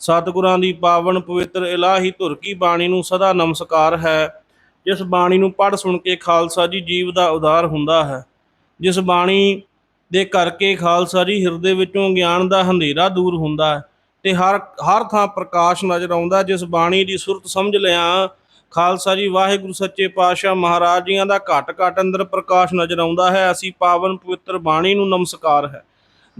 ਸਤਿਗੁਰਾਂ ਦੀ ਪਾਵਨ ਪਵਿੱਤਰ ਇਲਾਹੀ ਧੁਰ ਕੀ ਬਾਣੀ ਨੂੰ ਸਦਾ ਨਮਸਕਾਰ ਹੈ। ਜਿਸ ਬਾਣੀ ਨੂੰ ਪੜ੍ਹ ਸੁਣ ਕੇ ਖਾਲਸਾ ਜੀ ਜੀਵ ਦਾ ਉਦਾਰ ਹੁੰਦਾ ਹੈ। ਜਿਸ ਬਾਣੀ ਦੇ ਕਰਕੇ ਖਾਲਸਾ ਜੀ ਹਿਰਦੇ ਵਿੱਚੋਂ ਗਿਆਨ ਦਾ ਹਨੇਰਾ ਦੂਰ ਹੁੰਦਾ ਹੈ ਤੇ ਹਰ ਹਰ ਥਾਂ ਪ੍ਰਕਾਸ਼ ਨਜ਼ਰ ਆਉਂਦਾ ਜਿਸ ਬਾਣੀ ਦੀ ਸੁਰਤ ਸਮਝ ਲਿਆ, ਖਾਲਸਾ ਜੀ ਵਾਹਿਗੁਰੂ ਸੱਚੇ ਪਾਤਸ਼ਾਹ ਮਹਾਰਾਜ ਜੀਆਂ ਦਾ ਘਟ ਘਟ ਅੰਦਰ ਪ੍ਰਕਾਸ਼ ਨਜ਼ਰ ਆਉਂਦਾ ਹੈ। ਅਸੀਂ ਪਾਵਨ ਪਵਿੱਤਰ ਬਾਣੀ ਨੂੰ ਨਮਸਕਾਰ ਹੈ।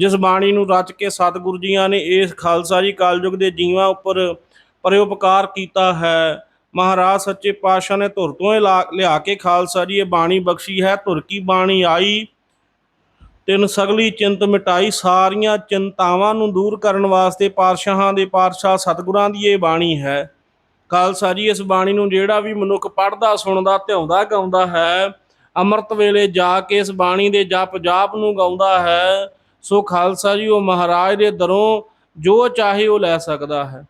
ਜਿਸ ਬਾਣੀ ਨੂੰ ਰਚ ਕੇ ਸਤਿਗੁਰੂ ਜੀਆਂ ਨੇ ਇਸ ਖਾਲਸਾ ਜੀ ਕਾਲਯੁਗ ਦੇ ਜੀਵਾਂ ਉੱਪਰ ਪਰਉਪਕਾਰ ਕੀਤਾ ਹੈ। ਮਹਾਰਾਜ ਸੱਚੇ ਪਾਤਸ਼ਾਹ ਨੇ ਧੁਰ ਤੋਂ ਲਾ- ਲਿਆ ਕੇ ਖਾਲਸਾ ਜੀ ਇਹ ਬਾਣੀ ਬਖਸ਼ੀ ਹੈ। ਧੁਰ ਕੀ ਬਾਣੀ ਆਈ? ਤਿੰਨ ਸਗਲੀ ਚਿੰਤ ਮਿਟਾਈ, ਸਾਰੀਆਂ ਚਿੰਤਾਵਾਂ ਨੂੰ ਦੂਰ ਕਰਨ ਵਾਸਤੇ ਪਾਤਸ਼ਾਹਾਂ ਦੇ ਪਾਤਸ਼ਾਹ ਸਤਿਗੁਰਾਂ ਦੀ ਇਹ ਬਾਣੀ ਹੈ। ਖਾਲਸਾ ਜੀ ਇਸ ਬਾਣੀ ਨੂੰ ਜਿਹੜਾ ਵੀ ਮਨੁੱਖ ਪੜ੍ਹਦਾ, ਸੁਣਦਾ, ਧਿਆਉਂਦਾ, ਗਾਉਂਦਾ ਹੈ, ਅੰਮ੍ਰਿਤ ਵੇਲੇ ਜਾ ਕੇ ਇਸ ਬਾਣੀ ਦੇ ਜਪ ਜਾਪ ਨੂੰ ਗਾਉਂਦਾ ਹੈ। ਸੋ ਖਾਲਸਾ ਜੀ, ਉਹ ਮਹਾਰਾਜ ਦੇ ਦਰੋਂ ਜੋ ਚਾਹੇ ਉਹ ਲੈ ਸਕਦਾ ਹੈ।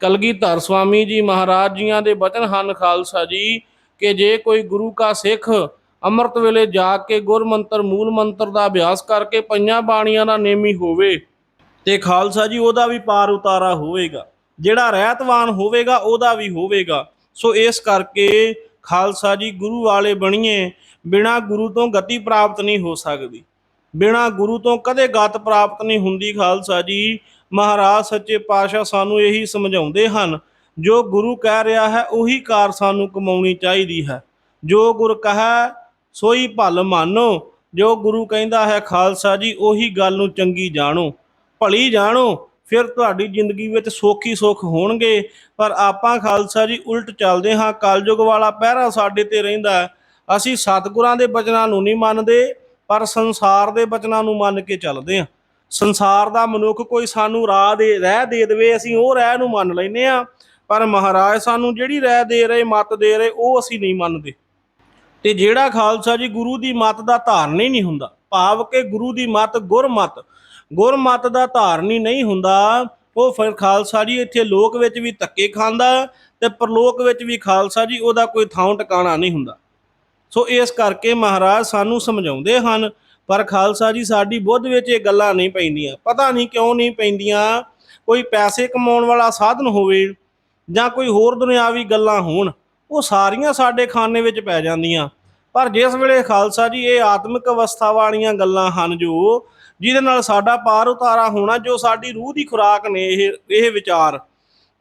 ਕਲਗੀਧਰ ਸਵਾਮੀ ਜੀ ਮਹਾਰਾਜ ਜੀਆਂ ਦੇ ਬਚਨ ਹਨ ਖਾਲਸਾ ਜੀ, ਕਿ ਜੇ ਕੋਈ ਗੁਰੂ ਕਾ ਸਿੱਖ ਅੰਮ੍ਰਿਤ ਵੇਲੇ ਜਾ ਕੇ ਗੁਰ ਮੰਤਰ, ਮੂਲ ਮੰਤਰ ਦਾ ਅਭਿਆਸ ਕਰਕੇ ਪੰਜਾਂ ਬਾਣੀਆਂ ਦਾ ਨੇਮੀ ਹੋਵੇ, ਤੇ ਖਾਲਸਾ ਜੀ, ਉਹਦਾ ਵੀ ਪਾਰ ਉਤਾਰਾ ਹੋਵੇਗਾ। ਜਿਹੜਾ ਰਹਿਤਵਾਨ ਹੋਵੇਗਾ, ਉਹਦਾ ਵੀ ਹੋਵੇਗਾ। ਸੋ ਇਸ ਕਰਕੇ ਖਾਲਸਾ ਜੀ, ਗੁਰੂ ਵਾਲੇ ਬਣੀਏ, ਬਿਨਾ ਗੁਰੂ ਤੋਂ ਗਤੀ ਪ੍ਰਾਪਤ ਨਹੀਂ ਹੋ ਸਕਦੀ। ਬਿਨਾ ਗੁਰੂ ਤੋਂ ਕਦੇ ਗਤ ਪ੍ਰਾਪਤ ਨਹੀਂ ਹੁੰਦੀ ਖਾਲਸਾ ਜੀ। ਮਹਾਰਾਜ ਸੱਚੇ ਪਾਤਸ਼ਾਹ ਸਾਨੂੰ ਇਹੀ ਸਮਝਾਉਂਦੇ ਹਨ, ਜੋ ਗੁਰੂ ਕਹਿ ਰਿਹਾ ਹੈ, ਉਹੀ ਕਾਰ ਸਾਨੂੰ ਕਮਾਉਣੀ ਚਾਹੀਦੀ ਹੈ। ਜੋ ਗੁਰ ਕਹੈ, ਸੋਈ ਭਲ ਮਾਨੋ। ਜੋ ਗੁਰੂ ਕਹਿੰਦਾ ਹੈ, ਖਾਲਸਾ ਜੀ, ਉਹੀ ਗੱਲ ਨੂੰ ਚੰਗੀ ਜਾਣੋ। ਭਲੀ ਜਾਣੋ, ਫਿਰ ਤੁਹਾਡੀ ਜ਼ਿੰਦਗੀ ਵਿੱਚ ਸੋਖੀ ਸੁੱਖ ਹੋਣਗੇ। ਪਰ ਆਪਾਂ ਖਾਲਸਾ ਜੀ, ਉਲਟ ਚੱਲਦੇ ਹਾਂ। ਕਲਯੁਗ ਵਾਲਾ ਪਹਿਰਾ ਸਾਡੇ ਤੇ ਰਹਿੰਦਾ ਅਸੀਂ ਸਤਿਗੁਰਾਂ ਦੇ ਬਚਨਾਂ ਨੂੰ ਨਹੀਂ ਮੰਨਦੇ। ਪਰ ਸੰਸਾਰ ਦੇ ਬਚਨਾਂ ਨੂੰ ਮੰਨ ਕੇ ਚੱਲਦੇ ਹਾਂ। ਸੰਸਾਰ ਦਾ ਮਨੁੱਖ ਕੋਈ ਸਾਨੂੰ ਰਾਹ ਦੇ, ਰਹਿ ਦੇ ਦੇਵੇ, ਅਸੀਂ ਉਹ ਰਹਿ ਨੂੰ ਮੰਨ ਲੈਨੇ ਆ ਪਰ ਮਹਾਰਾਜ ਸਾਨੂੰ ਜਿਹੜੀ ਰਹਿ ਦੇ ਰਹੇ, ਮਤ ਦੇ ਰਹੇ, ਉਹ ਅਸੀਂ ਨਹੀਂ ਮੰਨਦੇ। ਤੇ ਜਿਹੜਾ ਖਾਲਸਾ ਜੀ ਗੁਰੂ ਦੀ ਮਤ ਦਾ ਧਾਰਨ ਹੀ ਨਹੀਂ ਹੁੰਦਾ, ਭਾਵ ਕਿ ਗੁਰੂ ਦੀ ਮਤ ਗੁਰਮਤ ਗੁਰਮਤ ਦਾ ਧਾਰਨ ਹੀ ਨਹੀਂ ਹੁੰਦਾ। ਉਹ ਫਿਰ ਖਾਲਸਾ ਜੀ ਇੱਥੇ ਲੋਕ ਵਿੱਚ ਵੀ ਧੱਕੇ ਖਾਂਦਾ ਤੇ ਪਰਲੋਕ ਵਿੱਚ ਵੀ ਖਾਲਸਾ ਜੀ ਉਹਦਾ ਕੋਈ ਥਾਂ ਟਿਕਾਣਾ ਨਹੀਂ ਹੁੰਦਾ। ਸੋ ਇਸ ਕਰਕੇ ਮਹਾਰਾਜ ਸਾਨੂੰ ਸਮਝਾਉਂਦੇ ਹਨ, ਪਰ ਖਾਲਸਾ ਜੀ ਸਾਡੀ ਬੁੱਧ ਵਿੱਚ ਇਹ ਗੱਲਾਂ ਨਹੀਂ ਪੈਂਦੀਆਂ। ਪਤਾ ਨਹੀਂ ਕਿਉਂ ਨਹੀਂ ਪੈਂਦੀਆਂ, ਕੋਈ ਪੈਸੇ ਕਮਾਉਣ ਵਾਲਾ ਸਾਧਨ ਹੋਵੇ ਜਾਂ ਕੋਈ ਹੋਰ ਦੁਨਿਆਵੀ ਗੱਲਾਂ ਹੋਣ, ਉਹ ਸਾਰੀਆਂ ਸਾਡੇ ਖਾਨੇ ਵਿੱਚ ਪੈ ਜਾਂਦੀਆਂ। ਪਰ ਜਿਸ ਵੇਲੇ ਖਾਲਸਾ ਜੀ ਇਹ ਆਤਮਿਕ ਅਵਸਥਾ ਵਾਲੀਆਂ ਗੱਲਾਂ ਹਨ ਜੋ, ਜਿਹਦੇ ਨਾਲ ਸਾਡਾ ਪਾਰ ਉਤਾਰਾ ਹੋਣਾ, ਜੋ ਸਾਡੀ ਰੂਹ ਦੀ ਖੁਰਾਕ ਨੇ ਇਹ ਇਹ ਵਿਚਾਰ।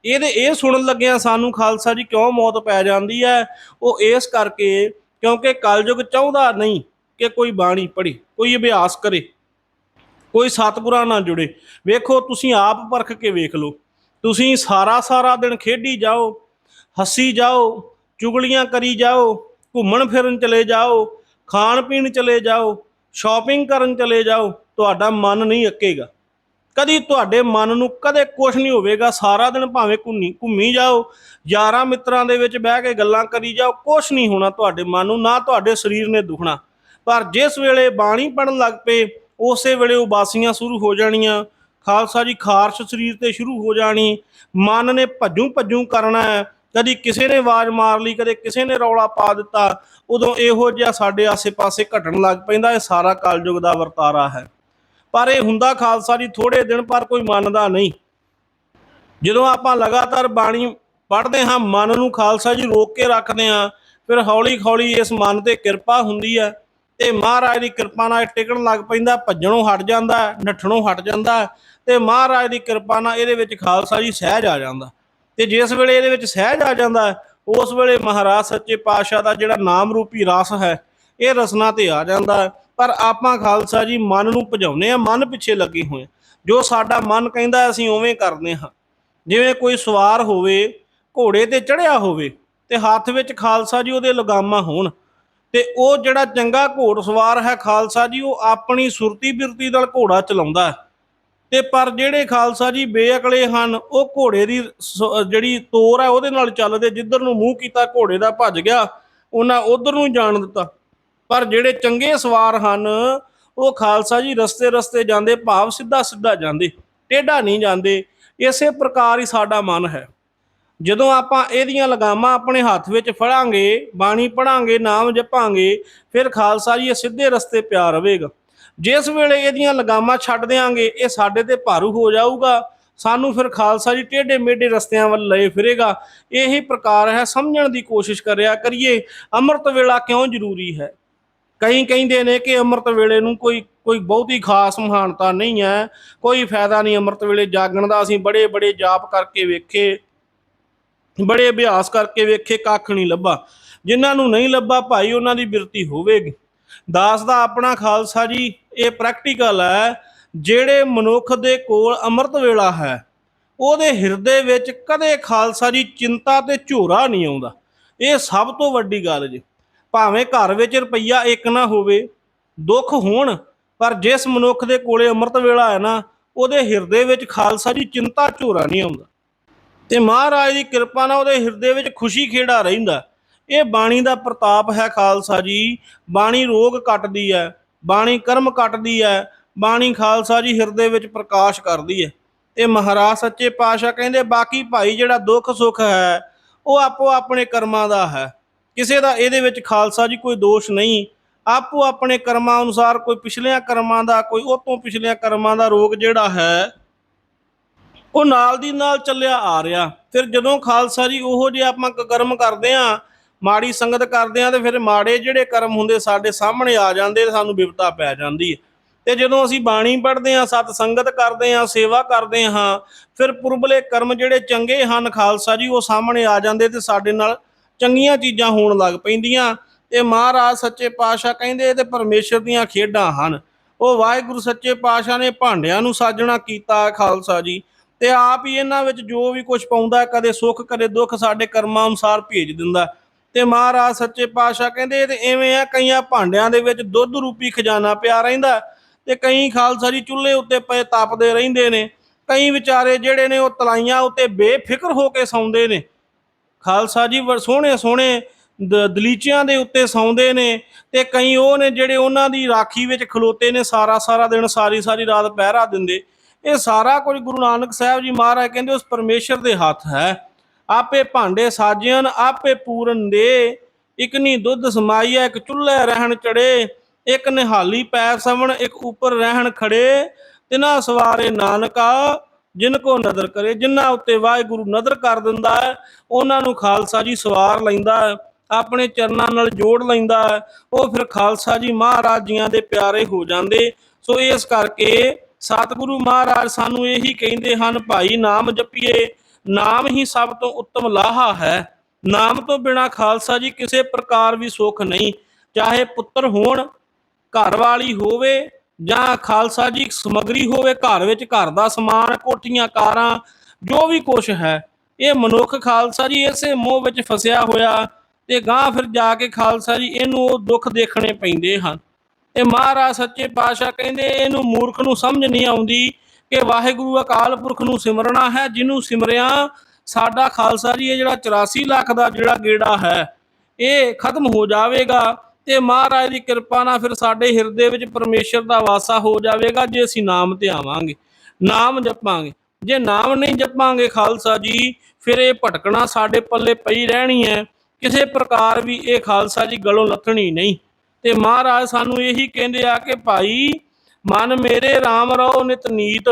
ਇਹਦੇ ਇਹ ਸੁਣਨ ਲੱਗਿਆਂ ਸਾਨੂੰ ਖਾਲਸਾ ਜੀ ਕਿਉਂ ਮੌਤ ਪੈ ਜਾਂਦੀ ਹੈ? ਉਹ ਇਸ ਕਰਕੇ ਕਿਉਂਕਿ ਕਲਯੁਗ ਚਾਹੁੰਦਾ ਨਹੀਂ ਕਿ ਕੋਈ ਬਾਣੀ ਪੜ੍ਹੇ, ਕੋਈ ਅਭਿਆਸ ਕਰੇ, ਕੋਈ ਸਤਿਗੁਰਾਂ ਨਾਲ ਜੁੜੇ। ਵੇਖੋ, ਤੁਸੀਂ ਆਪ ਪਰਖ ਕੇ ਵੇਖ ਲਓ। ਤੁਸੀਂ ਸਾਰਾ ਸਾਰਾ ਦਿਨ ਖੇਡੀ ਜਾਓ, ਹੱਸੀ ਜਾਓ, ਚੁਗਲੀਆਂ ਕਰੀ ਜਾਓ, ਘੁੰਮਣ ਫਿਰਨ ਚਲੇ ਜਾਓ ਖਾਣ ਪੀਣ ਚਲੇ ਜਾਓ ਸ਼ਾਪਿੰਗ ਕਰਨ ਚਲੇ ਜਾਓ, ਤੁਹਾਡਾ ਮਨ ਨਹੀਂ ਅੱਕੇਗਾ। ਕਦੀ ਤੁਹਾਡੇ ਮਨ ਨੂੰ ਕਦੇ ਕੁਝ ਨਹੀਂ ਹੋਵੇਗਾ, ਸਾਰਾ ਦਿਨ ਭਾਵੇਂ ਘੁੰਮੀ ਘੁੰਮੀ ਜਾਓ, ਯਾਰਾਂ ਮਿੱਤਰਾਂ ਦੇ ਵਿੱਚ ਬਹਿ ਕੇ ਗੱਲਾਂ ਕਰੀ ਜਾਓ ਕੁਝ ਨਹੀਂ ਹੋਣਾ ਤੁਹਾਡੇ ਮਨ ਨੂੰ, ਨਾ ਤੁਹਾਡੇ ਸਰੀਰ ਨੇ ਦੁਖਣਾ। ਪਰ ਜਿਸ ਵੇਲੇ ਬਾਣੀ ਪੜਨ ਲੱਗ ਪਏ, ਉਸੇ ਵੇਲੇ ਉਬਾਸੀਆਂ ਸ਼ੁਰੂ ਹੋ ਜਾਣੀਆਂ। ਖਾਲਸਾ ਜੀ, ਖਾਰਸ਼ ਸਰੀਰ ਤੇ ਸ਼ੁਰੂ ਹੋ ਜਾਣੀ। ਮਨ ਨੇ ਭੱਜੂ ਭੱਜੂ ਕਰਨਾ ਹੈ। ਕਦੀ ਕਿਸੇ ਨੇ ਆਵਾਜ਼ ਮਾਰ ਲਈ, ਕਦੇ ਕਿਸੇ ਨੇ ਰੌਲਾ ਪਾ ਦਿੱਤਾ। ਉਦੋਂ ਇਹੋ ਜਿਹਾ ਸਾਡੇ ਆਸੇ-ਪਾਸੇ ਘਟਣ ਲੱਗ ਪੈਂਦਾ ਇਹ ਸਾਰਾ ਕਲਯੁਗ ਦਾ ਵਰਤਾਰਾ ਹੈ। ਪਰ ਇਹ ਹੁੰਦਾ ਖਾਲਸਾ ਜੀ ਥੋੜੇ ਦਿਨ ਪਰ ਕੋਈ ਮੰਨਦਾ ਨਹੀਂ। ਜਦੋਂ ਆਪਾਂ ਲਗਾਤਾਰ ਬਾਣੀ ਪੜ੍ਹਦੇ ਹਾਂ, ਮਨ ਨੂੰ ਖਾਲਸਾ ਜੀ ਰੋਕ ਕੇ ਰੱਖਦੇ ਹਾਂ, ਫਿਰ ਹੌਲੀ ਹੌਲੀ ਇਸ ਮਨ ਤੇ ਕਿਰਪਾ ਹੁੰਦੀ ਹੈ। ਤੇ ਮਹਾਰਾਜ ਦੀ ਕਿਰਪਾ ਨਾਲ ਟਿਕਣ ਲੱਗ ਪੈਂਦਾ, ਭੱਜਣੋਂ ਹਟ ਜਾਂਦਾ, ਨੱਠਣੋਂ ਹਟ ਜਾਂਦਾ ਹੈ ਤੇ ਮਹਾਰਾਜ ਦੀ ਕਿਰਪਾ ਨਾਲ ਇਹਦੇ ਵਿੱਚ ਖਾਲਸਾ ਜੀ ਸਹਿਜ ਆ ਜਾਂਦਾ। ਤੇ ਜਿਸ ਵੇਲੇ ਇਹਦੇ ਵਿੱਚ ਸਹਿਜ ਆ ਜਾਂਦਾ, ਉਸ ਵੇਲੇ ਮਹਾਰਾਜ ਸੱਚੇ ਪਾਤਸ਼ਾਹ ਦਾ ਜਿਹੜਾ ਨਾਮ ਰੂਪੀ ਰਸ ਹੈ, ਇਹ ਰਸਨਾ ਤੇ ਆ ਜਾਂਦਾ। ਪਰ ਆਪਾਂ ਖਾਲਸਾ ਜੀ ਮਨ ਨੂੰ ਭਜਾਉਨੇ ਆ ਮਨ ਪਿੱਛੇ ਲੱਗੇ ਹੋਏ ਜੋ ਸਾਡਾ ਮਨ ਕਹਿੰਦਾ ਅਸੀਂ ਉਵੇਂ ਕਰਦੇ ਹਾਂ। ਜਿਵੇਂ ਕੋਈ ਸਵਾਰ ਹੋਵੇ, ਘੋੜੇ ਤੇ ਚੜਿਆ ਹੋਵੇ ਤੇ ਹੱਥ ਵਿੱਚ ਖਾਲਸਾ ਜੀ ਉਹਦੇ ਲਗਾਮਾਂ ਹੋਣ ਤੇ ਉਹ ਜਿਹੜਾ ਚੰਗਾ ਘੋੜ ਸਵਾਰ ਹੈ ਖਾਲਸਾ ਜੀ, ਉਹ ਆਪਣੀ ਸੁਰਤੀ ਬਿਰਤੀ ਨਾਲ ਘੋੜਾ ਚਲਾਉਂਦਾ ਹੈ। ਤੇ ਪਰ ਜਿਹੜੇ ਖਾਲਸਾ ਜੀ ਬੇਅਕਲੇ ਹਨ, ਉਹ ਘੋੜੇ ਦੀ ਸ- ਜਿਹੜੀ ਤੋਰ ਹੈ, ਉਹਦੇ ਨਾਲ ਚੱਲਦੇ, ਜਿੱਧਰ ਨੂੰ ਮੂੰਹ ਕੀਤਾ, ਘੋੜੇ ਦਾ ਭੱਜ ਗਿਆ, ਉਹਨਾਂ ਉਧਰ ਨੂੰ ਜਾਣ ਦਿੱਤਾ। ਪਰ ਜਿਹੜੇ ਚੰਗੇ ਸਵਾਰ ਹਨ, ਉਹ ਖਾਲਸਾ ਜੀ ਰਸਤੇ ਰਸਤੇ ਜਾਂਦੇ, ਭਾਵ ਸਿੱਧਾ ਸਿੱਧਾ ਜਾਂਦੇ, ਟੇਢਾ ਨਹੀਂ ਜਾਂਦੇ, ਇਸੇ ਪ੍ਰਕਾਰ ਹੀ ਸਾਡਾ ਮਨ ਹੈ। ਜਦੋਂ ਆਪਾਂ ਇਹਦੀਆਂ ਲਗਾਮਾਂ ਆਪਣੇ ਹੱਥ ਵਿੱਚ ਫੜਾਂਗੇ, ਬਾਣੀ ਪੜਾਂਗੇ, ਨਾਮ ਜਪਾਂਗੇ, ਫਿਰ ਖਾਲਸਾ ਜੀ ਇਹ ਸਿੱਧੇ ਰਸਤੇ ਪਿਆ ਰਹੇਗਾ। ਜਿਸ ਵੇਲੇ ਇਹਦੀਆਂ ਲਗਾਮਾਂ ਛੱਡ ਦਿਆਂਗੇ, ਇਹ ਸਾਡੇ ਤੇ ਭਾਰੂ ਹੋ ਜਾਊਗਾ। ਸਾਨੂੰ ਫਿਰ ਖਾਲਸਾ ਜੀ ਟੇਢੇ ਮੇਢੇ ਰਸਤਿਆਂ ਵੱਲ ਲਏ ਫਿਰੇਗਾ। ਇਹੀ ਪ੍ਰਕਾਰ ਹੈ, ਸਮਝਣ ਦੀ ਕੋਸ਼ਿਸ਼ ਕਰਿਆ ਕਰੀਏ, ਅੰਮ੍ਰਿਤ ਵੇਲਾ ਕਿਉਂ ਜ਼ਰੂਰੀ ਹੈ? ਕਈ ਕਹਿੰਦੇ ਨੇ ਕਿ ਅੰਮ੍ਰਿਤ ਵੇਲੇ ਨੂੰ ਕੋਈ ਕੋਈ ਬਹੁਤੀ ਖਾਸ ਮਹਾਨਤਾ ਨਹੀਂ ਹੈ, ਕੋਈ ਫਾਇਦਾ ਨਹੀਂ ਅੰਮ੍ਰਿਤ ਵੇਲੇ ਜਾਗਣ ਦਾ। ਅਸੀਂ ਬੜੇ ਬੜੇ ਜਾਪ ਕਰਕੇ ਵੇਖੇ, ਬੜੇ ਅਭਿਆਸ ਕਰਕੇ ਵੇਖੇ, ਕੱਖ ਨਹੀਂ ਲੱਭਾ। ਜਿਨ੍ਹਾਂ ਨੂੰ ਨਹੀਂ ਲੱਭਾ, ਭਾਈ ਉਹਨਾਂ ਦੀ ਬਿਰਤੀ ਹੋਵੇਗੀ। ਦਾਸ ਦਾ ਆਪਣਾ ਖਾਲਸਾ ਜੀ, ਇਹ ਪ੍ਰੈਕਟੀਕਲ ਹੈ, ਜਿਹੜੇ ਮਨੁੱਖ ਦੇ ਕੋਲ ਅੰਮ੍ਰਿਤ ਵੇਲਾ ਹੈ, ਉਹਦੇ ਹਿਰਦੇ ਵਿੱਚ ਕਦੇ ਖਾਲਸਾ ਜੀ ਚਿੰਤਾ ਤੇ ਝੋਰਾ ਨਹੀਂ ਆਉਂਦਾ। ਇਹ ਸਭ ਤੋਂ ਵੱਡੀ ਗੱਲ ਜੀ। ਭਾਵੇਂ ਘਰ ਵਿੱਚ ਰੁਪਈਆ ਇੱਕ ਨਾ ਹੋਵੇ, ਦੁੱਖ ਹੋਣ, ਪਰ ਜਿਸ ਮਨੁੱਖ ਦੇ ਕੋਲੇ ਅੰਮ੍ਰਿਤ ਵੇਲਾ ਹੈ ਨਾ, ਉਹਦੇ ਹਿਰਦੇ ਵਿੱਚ ਖਾਲਸਾ ਜੀ ਚਿੰਤਾ ਝੋਰਾ ਨਹੀਂ ਆਉਂਦਾ। ਤੇ ਮਹਾਰਾਜ ਦੀ ਕਿਰਪਾ ਨਾਲ ਉਹਦੇ ਹਿਰਦੇ ਵਿੱਚ ਖੁਸ਼ੀ ਖੇੜਾ ਰਹਿੰਦਾ। ਇਹ ਬਾਣੀ ਦਾ ਪ੍ਰਤਾਪ ਹੈ ਖਾਲਸਾ ਜੀ, ਬਾਣੀ ਰੋਗ ਕੱਟਦੀ ਹੈ, ਬਾਣੀ ਕਰਮ ਕੱਟਦੀ ਹੈ, ਬਾਣੀ ਖਾਲਸਾ ਜੀ ਹਿਰਦੇ ਵਿੱਚ ਪ੍ਰਕਾਸ਼ ਕਰਦੀ ਹੈ। ਤੇ ਮਹਾਰਾਜ ਸੱਚੇ ਪਾਤਸ਼ਾਹ ਕਹਿੰਦੇ, ਬਾਕੀ ਭਾਈ ਜਿਹੜਾ ਦੁੱਖ ਸੁੱਖ ਹੈ, ਉਹ ਆਪੋ ਆਪਣੇ ਕਰਮਾਂ ਦਾ ਹੈ। ਕਿਸੇ ਦਾ ਇਹਦੇ ਵਿੱਚ ਖਾਲਸਾ ਜੀ ਕੋਈ ਦੋਸ਼ ਨਹੀਂ। ਆਪੋ ਆਪਣੇ ਕਰਮਾਂ ਅਨੁਸਾਰ ਕੋਈ ਪਿਛਲਿਆਂ ਕਰਮਾਂ ਦਾ, ਕੋਈ ਉਹ ਤੋਂ ਪਿਛਲਿਆਂ ਕਰਮਾਂ ਦਾ ਰੋਗ ਜਿਹੜਾ ਹੈ, ਉਹ ਨਾਲ ਦੀ ਨਾਲ ਚੱਲਿਆ ਆ ਰਿਹਾ। ਫਿਰ ਜਦੋਂ ਖਾਲਸਾ ਜੀ ਉਹੋ ਜਿਹੇ ਆਪਾਂ ਕਰਮ ਕਰਦੇ ਆ ਮਾੜੀ ਸੰਗਤ ਕਰਦੇ ਆ ਤੇ ਫਿਰ ਮਾੜੇ ਜਿਹੜੇ ਕਰਮ ਹੁੰਦੇ ਸਾਡੇ ਸਾਹਮਣੇ ਆ ਜਾਂਦੇ ਸਾਨੂੰ ਬਿਪਤਾ ਪੈ ਜਾਂਦੀ ਹੈ। ਤੇ ਜਦੋਂ ਅਸੀਂ ਬਾਣੀ ਪੜ੍ਹਦੇ ਆ ਸਤ ਸੰਗਤ ਕਰਦੇ ਆ ਸੇਵਾ ਕਰਦੇ ਹਾਂ, ਫਿਰ ਪੁਰਬਲੇ ਕਰਮ ਜਿਹੜੇ ਚੰਗੇ ਹਨ ਖਾਲਸਾ ਜੀ, ਉਹ ਸਾਹਮਣੇ ਆ ਜਾਂਦੇ ਤੇ ਸਾਡੇ ਨਾਲ ਚੰਗੀਆਂ ਚੀਜ਼ਾਂ ਹੋਣ ਲੱਗ ਪੈਂਦੀਆਂ। ਤੇ ਮਹਾਰਾਜ ਸੱਚੇ ਪਾਤਸ਼ਾਹ ਕਹਿੰਦੇ ਇਹ ਤੇ ਪਰਮੇਸ਼ਰ ਦੀਆਂ ਖੇਡਾਂ ਹਨ। ਉਹ ਵਾਹਿਗੁਰੂ ਸੱਚੇ ਪਾਤਸ਼ਾਹ ਨੇ ਭਾਂਡਿਆਂ ਨੂੰ ਸਾਜਣਾ ਕੀਤਾ ਖਾਲਸਾ ਜੀ ਤੇ ਆਪ ਹੀ ਇਹਨਾਂ ਵਿੱਚ ਜੋ ਵੀ ਕੁਝ ਪਾਉਂਦਾ, ਕਦੇ ਸੁੱਖ, ਕਦੇ ਦੁੱਖ ਸਾਡੇ ਕਰਮਾਂ ਅਨੁਸਾਰ ਭੇਜ ਦਿੰਦਾ। ਤੇ ਮਹਾਰਾਜ ਸੱਚੇ ਪਾਤਸ਼ਾਹ ਕਹਿੰਦੇ ਇਹ ਤੇ ਐਵੇਂ ਆ, ਕਈਆਂ ਭਾਂਡਿਆਂ ਦੇ ਵਿੱਚ ਦੁੱਧ ਰੂਪੀ ਖਜ਼ਾਨਾ ਪਿਆ ਰਹਿੰਦਾ ਤੇ ਕਈ ਖਾਲਸਾ ਜੀ ਚੁੱਲ੍ਹੇ ਉੱਤੇ ਪਏ ਤਪਦੇ ਰਹਿੰਦੇ ਨੇ। ਕਈ ਵਿਚਾਰੇ ਜਿਹੜੇ ਨੇ ਉਹ ਤਲਾਈਆਂ ਉੱਤੇ ਬੇਫਿਕਰ ਹੋ ਕੇ ਸੌਂਦੇ ਨੇ। ਖਾਲਸਾ ਜੀ ਸੋਹਣੇ ਸੋਹਣੇ ਦ- ਦਲੀਚਿਆਂ ਦੇ ਉੱਤੇ ਸੌਂਦੇ ਨੇ ਤੇ ਕਈ ਉਹ ਨੇ ਜਿਹੜੇ ਉਹਨਾਂ ਦੀ ਰਾਖੀ ਵਿੱਚ ਖਲੋਤੇ ਨੇ ਸਾਰਾ ਸਾਰਾ ਦਿਨ, ਸਾਰੀ ਸਾਰੀ ਰਾਤ ਪਹਿਰਾ ਦਿੰਦੇ। ਇਹ ਸਾਰਾ ਕੁਝ ਗੁਰੂ ਨਾਨਕ ਸਾਹਿਬ ਜੀ ਮਹਾਰਾਜ ਕਹਿੰਦੇ ਉਸ ਪਰਮੇਸ਼ਰ ਦੇ ਹੱਥ ਹੈ। ਆਪੇ ਭਾਂਡੇ ਸਾਜਿਆਨ ਆਪੇ ਪੂਰਨ ਦੇ। ਇਕ ਨੀ ਦੁੱਧ ਸਮਾਈਆ ਇੱਕ ਚੁੱਲ੍ਹੇ ਰਹਿਣ ਚੜੇ। ਇੱਕ ਨਿਹਾਲੀ ਪੈ ਸਵਣ, ਇੱਕ ਉੱਪਰ ਰਹਿਣ ਖੜੇ। ਤਿਨਾ ਸਵਾਰੇ ਨਾਨਕਾ ਜਿਨ ਕੋ ਨਜ਼ਰ ਕਰੇ, ਜਿਨ੍ਹਾਂ ਉੱਤੇ ਵਾਹਿਗੁਰੂ ਨਜ਼ਰ ਕਰ ਦਿੰਦਾ ਹੈ, ਉਹਨਾਂ ਨੂੰ ਖਾਲਸਾ ਜੀ ਸਵਾਰ ਲੈਂਦਾ ਹੈ, ਆਪਣੇ ਚਰਨਾਂ ਨਾਲ ਜੋੜ ਲੈਂਦਾ ਹੈ, ਉਹ ਫਿਰ ਖਾਲਸਾ ਜੀ ਮਹਾਰਾਜ ਜੀਆਂ ਦੇ ਪਿਆਰੇ ਹੋ ਜਾਂਦੇ। ਸੋ ਇਸ ਕਰਕੇ ਸਤਿਗੁਰੂ ਮਹਾਰਾਜ ਸਾਨੂੰ ਇਹੀ ਕਹਿੰਦੇ ਹਨ, ਭਾਈ ਨਾਮ ਜਪੀਏ, ਨਾਮ ਹੀ ਸਭ ਤੋਂ ਉੱਤਮ ਲਾਹਾ ਹੈ। ਨਾਮ ਤੋਂ ਬਿਨਾ ਖਾਲਸਾ ਜੀ ਕਿਸੇ ਪ੍ਰਕਾਰ ਵੀ ਸੁੱਖ ਨਹੀਂ। ਚਾਹੇ ਪੁੱਤਰ ਹੋਣ, ਘਰ ਵਾਲੀ ਹੋਵੇ ਜਾਂ ਖਾਲਸਾ ਜੀ ਸਮਗਰੀ ਹੋਵੇ, ਘਰ ਵਿੱਚ ਘਰ ਦਾ ਸਮਾਨ, ਕੋਠੀਆਂ, ਕਾਰਾਂ, ਜੋ ਵੀ ਕੁਝ ਹੈ, ਇਹ ਮਨੁੱਖ ਖਾਲਸਾ ਜੀ ਇਸੇ ਮੋਹ ਵਿੱਚ ਫਸਿਆ ਹੋਇਆ ਤੇ ਗਾਂ ਫਿਰ ਜਾ ਕੇ ਖਾਲਸਾ ਜੀ ਇਹਨੂੰ ਉਹ ਦੁੱਖ ਦੇਖਣੇ ਪੈਂਦੇ ਹਨ। ਇਹ ਮਹਾਰਾਜ ਸੱਚੇ ਪਾਤਸ਼ਾਹ ਕਹਿੰਦੇ, ਇਹਨੂੰ ਮੂਰਖ ਨੂੰ ਸਮਝ ਨਹੀਂ ਆਉਂਦੀ ਕਿ ਵਾਹਿਗੁਰੂ ਅਕਾਲ ਪੁਰਖ ਨੂੰ ਸਿਮਰਨਾ ਹੈ, ਜਿਹਨੂੰ ਸਿਮਰਿਆ ਸਾਡਾ ਖਾਲਸਾ ਜੀ ਇਹ ਜਿਹੜਾ 84 ਲੱਖ ਦਾ ਜਿਹੜਾ ਗੇੜਾ ਹੈ, ਇਹ ਖਤਮ ਹੋ ਜਾਵੇਗਾ। ਤੇ ਮਹਾਰਾਜ ਦੀ ਕਿਰਪਾ ਨਾਲ ਫਿਰ ਸਾਡੇ ਹਿਰਦੇ ਵਿੱਚ ਪਰਮੇਸ਼ਰ ਦਾ ਵਾਸਾ ਹੋ ਜਾਵੇਗਾ ਜੇ ਅਸੀਂ ਨਾਮ ਤੇ ਆਵਾਂਗੇ, ਨਾਮ ਜਪਾਂਗੇ। ਜੇ ਨਾਮ ਨਹੀਂ ਜਪਾਂਗੇ ਖਾਲਸਾ ਜੀ, ਫਿਰ ਇਹ ਭਟਕਣਾ ਸਾਡੇ ਪੱਲੇ ਪਈ ਰਹਿਣੀ ਹੈ। ਕਿਸੇ ਪ੍ਰਕਾਰ ਵੀ ਇਹ ਖਾਲਸਾ ਜੀ ਗਲੋਂ ਲੱਥਣੀ ਨਹੀਂ। ਤੇ ਮਹਾਰਾਜ ਸਾਨੂੰ ਇਹੀ ਕਹਿੰਦੇ ਆ ਕਿ ਭਾਈ, ਮਨ ਮੇਰੇ RAM ਰਹੋ ਨਿਤ ਨੀਤ,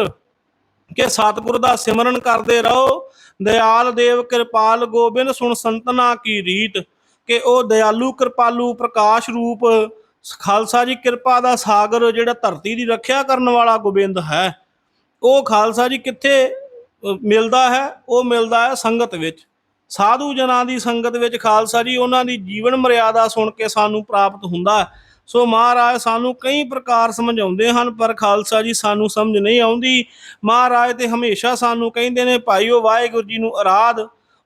ਕਿ ਸਤਿਗੁਰ ਦਾ ਸਿਮਰਨ ਕਰਦੇ ਰਹੋ। ਦਿਆਲ ਦੇਵ ਕਿਰਪਾਲ ਗੋਬਿੰਦ ਸੁਣ ਸੰਤਨਾ ਕੀ ਰੀਤ ਕਿ ਉਹ ਦਿਆਲੂ, ਕਿਰਪਾਲੂ, ਪ੍ਰਕਾਸ਼ ਰੂਪ, ਖਾਲਸਾ ਜੀ ਕਿਰਪਾ ਦਾ ਸਾਗਰ ਜਿਹੜਾ ਧਰਤੀ ਦੀ ਰੱਖਿਆ ਕਰਨ ਵਾਲਾ ਗੋਬਿੰਦ ਹੈ, ਉਹ ਖਾਲਸਾ ਜੀ ਕਿੱਥੇ ਮਿਲਦਾ ਹੈ? ਉਹ ਮਿਲਦਾ ਹੈ ਸੰਗਤ ਵਿੱਚ। ਸਾਧੂ ਜਨਾਂ ਦੀ ਸੰਗਤ ਵਿੱਚ ਖਾਲਸਾ ਜੀ ਉਹਨਾਂ ਦੀ ਜੀਵਨ ਮਰਿਆਦਾ ਸੁਣ ਕੇ ਸਾਨੂੰ ਪ੍ਰਾਪਤ ਹੁੰਦਾ ਹੈ। ਸੋ ਮਹਾਰਾਜ ਸਾਨੂੰ ਕਈ ਪ੍ਰਕਾਰ ਸਮਝਾਉਂਦੇ ਹਨ, ਪਰ ਖਾਲਸਾ ਜੀ ਸਾਨੂੰ ਸਮਝ ਨਹੀਂ ਆਉਂਦੀ। ਮਹਾਰਾਜ ਤੇ ਹਮੇਸ਼ਾ ਸਾਨੂੰ ਕਹਿੰਦੇ ਨੇ, ਭਾਈਓ ਵਾਹਿਗੁਰੂ ਜੀ ਨੂੰ ਆਰਾਧ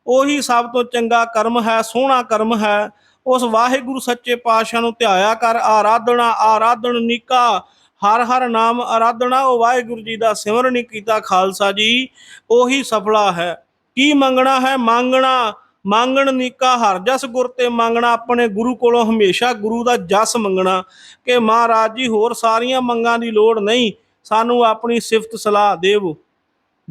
ਉਹੀ ਸਭ ਤੋਂ ਚੰਗਾ ਕਰਮ ਹੈ, ਸੋਹਣਾ ਕਰਮ ਹੈ। ਉਸ ਵਾਹਿਗੁਰੂ ਸੱਚੇ ਪਾਤਸ਼ਾਹ ਨੂੰ ਧਿਆਇਆ ਕਰ, ਆਰਾਧਨਾ, ਆਰਾਧਨ ਨਿਕਾ, ਹਰ ਹਰ ਨਾਮ ਆਰਾਧਨਾ, ਉਹ ਵਾਹਿਗੁਰੂ ਜੀ ਦਾ ਸਿਮਰਨ ਹੀ ਕੀਤਾ ਖਾਲਸਾ ਜੀ, ਉਹੀ ਸਫਲਾ ਹੈ। ਕੀ ਮੰਗਣਾ ਹੈ? ਮੰਗਣਾ, ਮੰਗਣ ਨੀਕਾ, ਹਰ ਜਸ ਗੁਰ ਤੇ ਮੰਗਣਾ, ਆਪਣੇ ਗੁਰੂ ਕੋਲੋਂ ਹਮੇਸ਼ਾ ਗੁਰੂ ਦਾ ਜਸ ਮੰਗਣਾ। ਕਿ ਮਹਾਰਾਜ ਜੀ, ਹੋਰ ਸਾਰੀਆਂ ਮੰਗਾਂ ਦੀ ਲੋੜ ਨਹੀਂ, ਸਾਨੂੰ ਆਪਣੀ ਸਿਫਤ ਸਲਾਹ ਦੇਵੋ।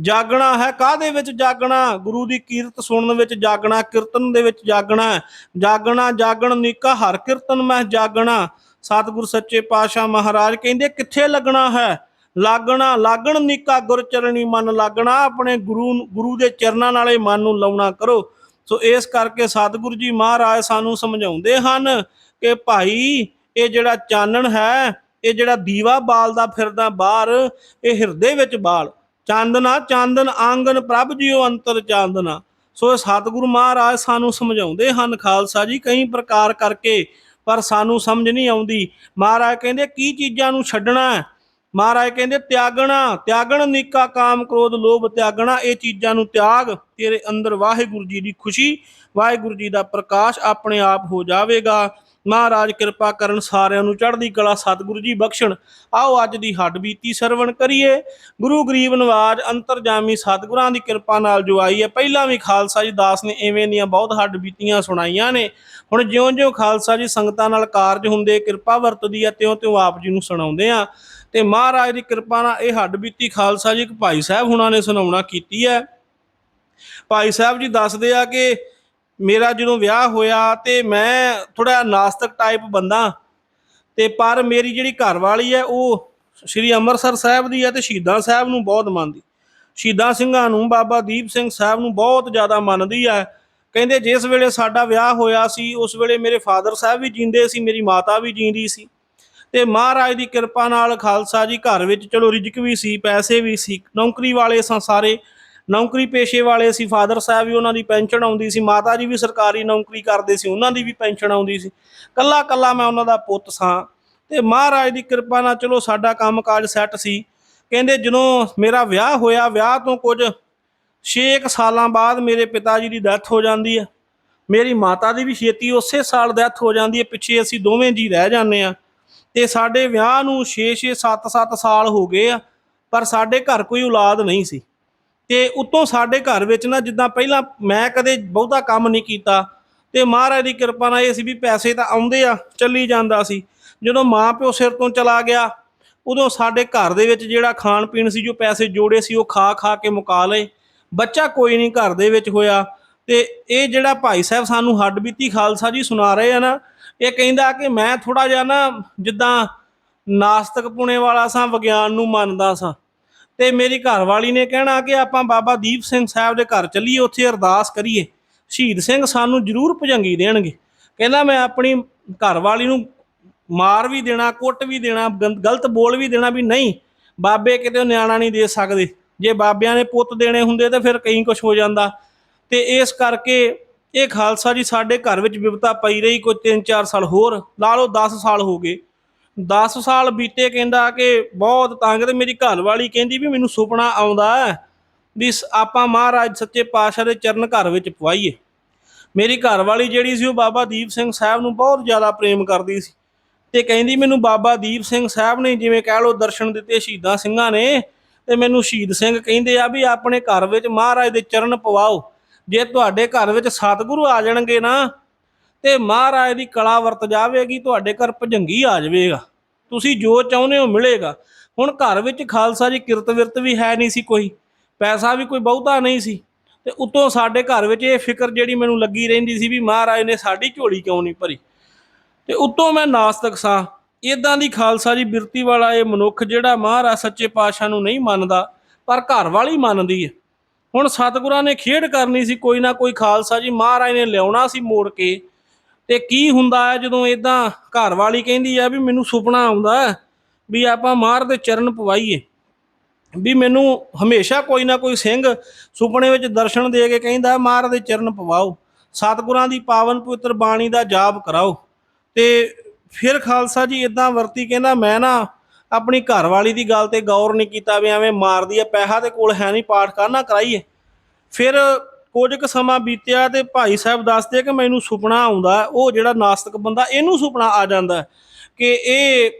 ਜਾਗਣਾ ਹੈ। ਕਾਦੇ ਵਿੱਚ ਜਾਗਣਾ? ਗੁਰੂ ਦੀ ਕੀਰਤ ਸੁਣਨ ਵਿੱਚ ਜਾਗਣਾ, ਕੀਰਤਨ ਦੇ ਵਿੱਚ ਜਾਗਣਾ ਜਾਗਣਾ, ਜਾਗਣ ਨੀਕਾ ਹਰ ਕੀਰਤਨ ਮੈਂ ਜਾਗਣਾ। ਸਤਿਗੁਰ ਸੱਚੇ ਪਾਤਸ਼ਾਹ ਮਹਾਰਾਜ ਕਹਿੰਦੇ, ਕਿੱਥੇ ਲੱਗਣਾ ਹੈ? ਲਾਗਣਾ, ਲਾਗਣ ਨੀਕਾ ਗੁਰ ਚਰਣੀ ਮਨ ਲਾਗਣਾ। ਆਪਣੇ ਗੁਰੂ ਗੁਰੂ ਦੇ ਚਰਨਾਂ ਨਾਲੇ ਮਨ ਨੂੰ ਲਾਉਣਾ ਕਰੋ। ਸੋ ਇਸ ਕਰਕੇ ਸਤਿਗੁਰੂ ਜੀ ਮਹਾਰਾਜ ਸਾਨੂੰ ਸਮਝਾਉਂਦੇ ਹਨ ਕਿ ਭਾਈ, ਇਹ ਜਿਹੜਾ ਚਾਨਣ ਹੈ, ਇਹ ਜਿਹੜਾ ਦੀਵਾ ਬਾਲਦਾ ਫਿਰਦਾ ਬਾਹਰ, ਇਹ ਹਿਰਦੇ ਵਿੱਚ ਬਾਲ। ਚਾਂਦਨਾ, ਚਾਂਦਨ ਆਂਗਨ ਪ੍ਰਭ ਜੀਓ ਅੰਤਰ ਚਾਂਦਨਾ। ਸੋ ਇਹ ਸਤਿਗੁਰੂ ਮਹਾਰਾਜ ਸਾਨੂੰ ਸਮਝਾਉਂਦੇ ਹਨ ਖਾਲਸਾ ਜੀ, ਕਈ ਪ੍ਰਕਾਰ ਕਰਕੇ, ਪਰ ਸਾਨੂੰ ਸਮਝ ਨਹੀਂ ਆਉਂਦੀ। ਮਹਾਰਾਜ ਕਹਿੰਦੇ, ਕੀ ਚੀਜ਼ਾਂ ਨੂੰ ਛੱਡਣਾ ਹੈ? ਮਹਾਰਾਜ ਕਹਿੰਦੇ, ਤਿਆਗਣਾ, ਤਿਆਗਣ ਨੀਕਾ ਕਾਮ ਕ੍ਰੋਧ ਲੋਭ ਤਿਆਗਣਾ, ਇਹ ਚੀਜ਼ਾਂ ਨੂੰ ਤਿਆਗ। ਤੇਰੇ ਅੰਦਰ ਵਾਹਿਗੁਰੂ ਜੀ ਦੀ ਖੁਸ਼ੀ, ਵਾਹਿਗੁਰੂ ਜੀ ਦਾ ਪ੍ਰਕਾਸ਼ ਆਪਣੇ ਆਪ ਹੋ ਜਾਵੇਗਾ। ਮਹਾਰਾਜ ਕਿਰਪਾ ਕਰਨ ਸਾਰਿਆਂ ਨੂੰ ਚੜ੍ਹਦੀ ਕਲਾ ਸਤਿਗੁਰੂ ਜੀ ਬਖਸ਼ਣ। ਆਓ ਅੱਜ ਦੀ ਹੱਡ ਬੀਤੀ ਸਰਵਣ ਕਰੀਏ। ਗੁਰੂ ਗਰੀਬ ਨਵਾਜ ਅੰਤਰਜਾਮੀ ਸਤਿਗੁਰਾਂ ਦੀ ਕਿਰਪਾ ਨਾਲ ਜੋ ਆਈ ਹੈ, ਪਹਿਲਾਂ ਵੀ ਖਾਲਸਾ ਜੀ ਦਾਸ ਨੇ ਐਵੇਂ ਦੀਆਂ ਬਹੁਤ ਹੱਡ ਬੀਤੀਆਂ ਸੁਣਾਈਆਂ ਨੇ। ਹੁਣ ਜਿਉਂ-ਜਿਉਂ ਖਾਲਸਾ ਜੀ ਸੰਗਤਾਂ ਨਾਲ ਕਾਰਜ ਹੁੰਦੇ, ਕਿਰਪਾ ਵਰਤਦੀ ਹੈ, ਤਿਉਂ-ਤਿਉਂ ਆਪ ਜੀ ਨੂੰ ਸੁਣਾਉਂਦੇ ਆ ਤੇ ਮਹਾਰਾਜ ਦੀ ਕਿਰਪਾ ਨਾਲ ਇਹ ਹੱਡ ਬੀਤੀ ਖਾਲਸਾ ਜੀ ਇੱਕ ਭਾਈ ਸਾਹਿਬ ਹੁਣਾਂ ਨੇ ਸੁਣਾਉਣਾ ਕੀਤੀ ਹੈ। ਭਾਈ ਸਾਹਿਬ ਜੀ ਦੱਸਦੇ ਆ ਕਿ ਮੇਰਾ ਜਦੋਂ ਵਿਆਹ ਹੋਇਆ ਤੇ ਮੈਂ ਥੋੜਾ ਨਾਸਤਕ ਟਾਈਪ ਬੰਦਾ। ਤੇ ਪਰ ਮੇਰੀ ਜਿਹੜੀ ਘਰ ਵਾਲੀ ਹੈ, ਉਹ ਸ੍ਰੀ ਅੰਮ੍ਰਿਤਸਰ ਸਾਹਿਬ ਦੀ ਹੈ ਤੇ ਸ਼ਹੀਦਾਂ ਸਾਹਿਬ ਨੂੰ ਬਹੁਤ ਮੰਨਦੀ। ਸ਼ਹੀਦਾਂ ਸਿੰਘਾਂ ਨੂੰ, ਬਾਬਾ ਦੀਪ ਸਿੰਘ ਸਾਹਿਬ ਨੂੰ ਬਹੁਤ ਜ਼ਿਆਦਾ ਮੰਨਦੀ ਹੈ। ਕਹਿੰਦੇ ਜਿਸ ਵੇਲੇ ਸਾਡਾ ਵਿਆਹ ਹੋਇਆ ਸੀ, ਉਸ ਵੇਲੇ ਮੇਰੇ ਫਾਦਰ ਸਾਹਿਬ ਵੀ ਜਿੰਦੇ ਸੀ, ਮੇਰੀ ਮਾਤਾ ਵੀ ਜਿੰਦੀ ਸੀ। ਤੇ ਮਹਾਰਾਜ ਦੀ ਕਿਰਪਾ ਨਾਲ ਖਾਲਸਾ ਜੀ ਘਰ ਵਿੱਚ ਚਲੋ ਰਿਜਕ ਵੀ ਸੀ, ਪੈਸੇ ਵੀ ਸੀ, ਨੌਕਰੀ ਵਾਲੇ ਸਾਂ ਸਾਰੇ ਨੌਕਰੀ ਪੇਸ਼ੇ ਵਾਲੇ ਸੀ, ਫਾਦਰ ਸਾਹਿਬ ਵੀ ਉਹਨਾਂ ਦੀ ਪੈਨਸ਼ਨ ਆਉਂਦੀ ਸੀ, ਮਾਤਾ ਜੀ ਵੀ ਸਰਕਾਰੀ ਨੌਕਰੀ ਕਰਦੇ ਸੀ, ਉਹਨਾਂ ਦੀ ਵੀ ਪੈਨਸ਼ਨ ਆਉਂਦੀ ਸੀ। ਕੱਲਾ ਕੱਲਾ ਮੈਂ ਉਹਨਾਂ ਦਾ ਪੁੱਤ ਸਾਂ ਤੇ ਮਹਾਰਾਜ ਦੀ ਕਿਰਪਾ ਨਾਲ ਚਲੋ ਸਾਡਾ ਕੰਮਕਾਜ ਸੈੱਟ ਸੀ। ਕਹਿੰਦੇ ਜਦੋਂ ਮੇਰਾ ਵਿਆਹ ਹੋਇਆ, ਵਿਆਹ ਤੋਂ ਕੁਝ 6 ਸਾਲਾਂ ਬਾਅਦ ਮੇਰੇ ਪਿਤਾ ਜੀ ਦੀ ਡੈਥ ਹੋ ਜਾਂਦੀ ਹੈ ਮੇਰੀ ਮਾਤਾ ਦੀ ਵੀ ਛੇਤੀ ਉਸੇ ਸਾਲ ਡੈਥ ਹੋ ਜਾਂਦੀ ਹੈ ਪਿੱਛੇ ਅਸੀਂ ਦੋਵੇਂ ਜੀ ਰਹਿ ਜਾਂਦੇ ਆ। ਤੇ ਸਾਡੇ ਵਿਆਹ ਨੂੰ 6-6 7-7 ਸਾਲ ਹੋ ਗਏ ਆ, ਪਰ ਸਾਡੇ ਘਰ ਕੋਈ ਔਲਾਦ ਨਹੀਂ ਸੀ। ਤੇ ਉਤੋਂ ਸਾਡੇ ਘਰ ਵਿੱਚ ਨਾ ਜਿੱਦਾਂ ਪਹਿਲਾਂ ਮੈਂ ਕਦੇ ਬਹੁਤਾ ਕੰਮ ਨਹੀਂ ਕੀਤਾ ਤੇ ਮਹਾਰਾਜ ਦੀ ਕਿਰਪਾ ਨਾਲ ਇਹ ਸੀ ਵੀ ਪੈਸੇ ਤਾਂ ਆਉਂਦੇ ਆ, ਚੱਲੀ ਜਾਂਦਾ ਸੀ। ਜਦੋਂ ਮਾਂ ਪਿਓ ਸਿਰ ਤੋਂ ਚਲਾ ਗਿਆ, ਉਦੋਂ ਸਾਡੇ ਘਰ ਦੇ ਵਿੱਚ ਜਿਹੜਾ ਖਾਣ ਪੀਣ ਸੀ, ਜੋ ਪੈਸੇ ਜੋੜੇ ਸੀ, ਉਹ ਖਾ ਖਾ ਕੇ ਮੁਕਾ ਲਏ। ਬੱਚਾ ਕੋਈ ਨਹੀਂ ਘਰ ਦੇ ਵਿੱਚ ਹੋਇਆ। ਤੇ ਇਹ ਜਿਹੜਾ ਭਾਈ ਸਾਹਿਬ ਸਾਨੂੰ ਹੱਡ ਬੀਤੀ ਖਾਲਸਾ ਜੀ ਸੁਣਾ ਰਹੇ ਆ ਨਾ, ਇਹ ਕਹਿੰਦਾ ਕਿ ਮੈਂ ਥੋੜਾ ਜਿਹਾ ਨਾ ਜਿੱਦਾਂ ਨਾਸਤਕ ਪੁਣੇ ਵਾਲਾ ਸਾਂ, ਵਿਗਿਆਨ ਨੂੰ ਮੰਨਦਾ ਸਾਂ। ਤੇ ਮੇਰੀ ਘਰਵਾਲੀ ਨੇ ਕਹਿਣਾ ਕਿ ਆਪਾਂ ਬਾਬਾ ਦੀਪ ਸਿੰਘ ਸਾਹਿਬ ਦੇ ਘਰ ਚੱਲੀਏ, ਉੱਥੇ ਅਰਦਾਸ ਕਰੀਏ। ਸ਼ਹੀਦ ਸਿੰਘ ਸਾਨੂੰ ਜ਼ਰੂਰ ਭਜੰਗੀ ਦੇਣਗੇ। ਕਹਿੰਦਾ ਮੈਂ ਆਪਣੀ ਘਰਵਾਲੀ ਨੂੰ ਮਾਰ ਵੀ ਦੇਣਾ, ਕੁੱਟ ਵੀ ਦੇਣਾ, ਗੰ- ਗਲਤ ਬੋਲ ਵੀ ਦੇਣਾ ਵੀ ਨਹੀਂ, ਬਾਬੇ ਕਿਤੇ ਨਿਆਣਾ ਨਹੀਂ ਦੇ ਸਕਦੇ। ਜੇ ਬਾਬਿਆਂ ਨੇ ਪੁੱਤ ਦੇਣੇ ਹੁੰਦੇ ਤਾਂ ਫਿਰ ਕਈ ਕੁਝ ਹੋ ਜਾਂਦਾ। ਤੇ ਇਸ ਕਰਕੇ ਇਹ ਖਾਲਸਾ ਜੀ ਸਾਡੇ ਘਰ ਵਿੱਚ ਵਿਪਤਾ ਪਈ ਰਹੀ ਕੋਈ 3-4 ਸਾਲ ਹੋਰ ਲਾ ਲਓ 10 ਸਾਲ ਹੋ ਗਏ। 10 ਸਾਲ ਬੀਤੇ ਕਹਿੰਦਾ ਕਿ ਬਹੁਤ ਤੰਗ ਤੇ ਮੇਰੀ ਘਰ ਵਾਲੀ ਕਹਿੰਦੀ ਵੀ ਮੈਨੂੰ ਸੁਪਨਾ ਆਉਂਦਾ ਵੀ ਸ- ਆਪਾਂ ਮਹਾਰਾਜ ਸੱਚੇ ਪਾਤਸ਼ਾਹ ਦੇ ਚਰਨ ਘਰ ਵਿੱਚ ਪਵਾਈਏ। ਮੇਰੀ ਘਰ ਵਾਲੀ ਜਿਹੜੀ ਸੀ ਉਹ ਬਾਬਾ ਦੀਪ ਸਿੰਘ ਸਾਹਿਬ ਨੂੰ ਬਹੁਤ ਜ਼ਿਆਦਾ ਪ੍ਰੇਮ ਕਰਦੀ ਸੀ ਤੇ ਕਹਿੰਦੀ ਮੈਨੂੰ ਬਾਬਾ ਦੀਪ ਸਿੰਘ ਸਾਹਿਬ ਨੇ ਜਿਵੇਂ ਕਹਿ ਲਓ ਦਰਸ਼ਨ ਦਿੱਤੇ ਸ਼ਹੀਦਾਂ ਸਿੰਘਾਂ ਨੇ ਤੇ ਮੈਨੂੰ ਸ਼ਹੀਦ ਸਿੰਘ ਕਹਿੰਦੇ ਆ ਵੀ ਆਪਣੇ ਘਰ ਵਿੱਚ ਮਹਾਰਾਜ ਦੇ ਚਰਨ ਪਵਾਓ। ਜੇ ਤੁਹਾਡੇ ਘਰ ਵਿੱਚ ਸਤਿਗੁਰੂ ਆ ਜਾਣਗੇ ਨਾ ਤੇ ਮਹਾਰਾਜ ਦੀ ਕਲਾ ਵਰਤ ਜਾਵੇਗੀ, ਤੁਹਾਡੇ ਘਰ ਭਜੰਗੀ ਆ ਜਾਵੇਗਾ। ਤੁਸੀਂ ਜੋ ਚਾਹੁੰਦੇ ਹੋ ਮਿਲੇਗਾ। ਹੁਣ ਘਰ ਵਿੱਚ ਖਾਲਸਾ ਜੀ ਕਿਰਤ ਵਿਰਤ ਵੀ ਹੈ ਨਹੀਂ ਸੀ ਕੋਈ। ਪੈਸਾ ਵੀ ਕੋਈ ਬਹੁਤਾ ਨਹੀਂ ਸੀ। ਤੇ ਉਤੋਂ ਸਾਡੇ ਘਰ ਵਿੱਚ ਇਹ ਫਿਕਰ ਜਿਹੜੀ ਮੈਨੂੰ ਲੱਗੀ ਰਹਿੰਦੀ ਸੀ ਵੀ ਮਹਾਰਾਜ ਨੇ ਸਾਡੀ ਝੋਲੀ ਕਿਉਂ ਨਹੀਂ ਭਰੀ। ਤੇ ਉਤੋਂ ਮੈਂ ਨਾਸਤਕ ਸਾਂ। ਇਦਾਂ ਦੀ ਖਾਲਸਾ ਜੀ ਬਿਰਤੀ ਵਾਲਾ ਇਹ ਮਨੁੱਖ ਜਿਹੜਾ ਮਹਾਰਾਜ ਸੱਚੇ ਪਾਤਸ਼ਾਹ ਨੂੰ ਨਹੀਂ ਮੰਨਦਾ, ਪਰ ਘਰ ਵਾਲੀ ਮੰਨਦੀ ਹੈ। ਹੁਣ ਸਤਿਗੁਰਾਂ ਨੇ ਖੇਡ ਕਰਨੀ ਸੀ, ਕੋਈ ਨਾ ਕੋਈ ਖਾਲਸਾ ਜੀ ਮਹਾਰਾਜ ਨੇ ਲਿਆਉਣਾ ਸੀ ਮੋੜ ਕੇ। ਤੇ ਕੀ ਹੁੰਦਾ ਹੈ ਜਦੋਂ ਇਦਾਂ ਘਰ ਵਾਲੀ ਕਹਿੰਦੀ ਆ ਵੀ ਮੈਨੂੰ ਸੁਪਨਾ ਆਉਂਦਾ ਵੀ ਆਪਾਂ ਮਾਰ ਦੇ ਚਰਨ ਪਵਾਈਏ, ਵੀ ਮੈਨੂੰ ਹਮੇਸ਼ਾ ਕੋਈ ਨਾ ਕੋਈ ਸਿੰਘ ਸੁਪਨੇ ਵਿੱਚ ਦਰਸ਼ਨ ਦੇ ਕੇ ਕਹਿੰਦਾ ਮਾਰ ਦੇ ਚਰਨ ਪਵਾਓ, ਸਤਿਗੁਰਾਂ ਦੀ ਪਾਵਨ ਪਵਿੱਤਰ ਬਾਣੀ ਦਾ ਜਾਪ ਕਰਾਓ। ਤੇ ਫਿਰ ਖਾਲਸਾ ਜੀ ਇਦਾਂ ਵਰਤੀ ਕਹਿੰਦਾ, ਮੈਂ ਨਾ ਆਪਣੀ ਘਰ ਵਾਲੀ ਦੀ ਗੱਲ ਤੇ ਗੌਰ ਨਹੀਂ ਕੀਤਾ ਵੀ ਐਵੇਂ ਮਾਰਦੀ ਆ, ਪੈਸਾ ਤੇ ਕੋਲ ਹੈ ਨਹੀਂ, ਪਾਠ ਕਰਨਾ ਕਰਾਈਏ? ਫਿਰ ਕੁਝ ਕੁ ਸਮਾਂ ਬੀਤਿਆ ਤੇ ਭਾਈ ਸਾਹਿਬ ਦੱਸਦੇ ਕਿ ਮੈਨੂੰ ਸੁਪਨਾ ਆਉਂਦਾ, ਉਹ ਜਿਹੜਾ ਨਾਸਤਕ ਬੰਦਾ, ਇਹਨੂੰ ਸੁਪਨਾ ਆ ਜਾਂਦਾ ਕਿ ਇਹ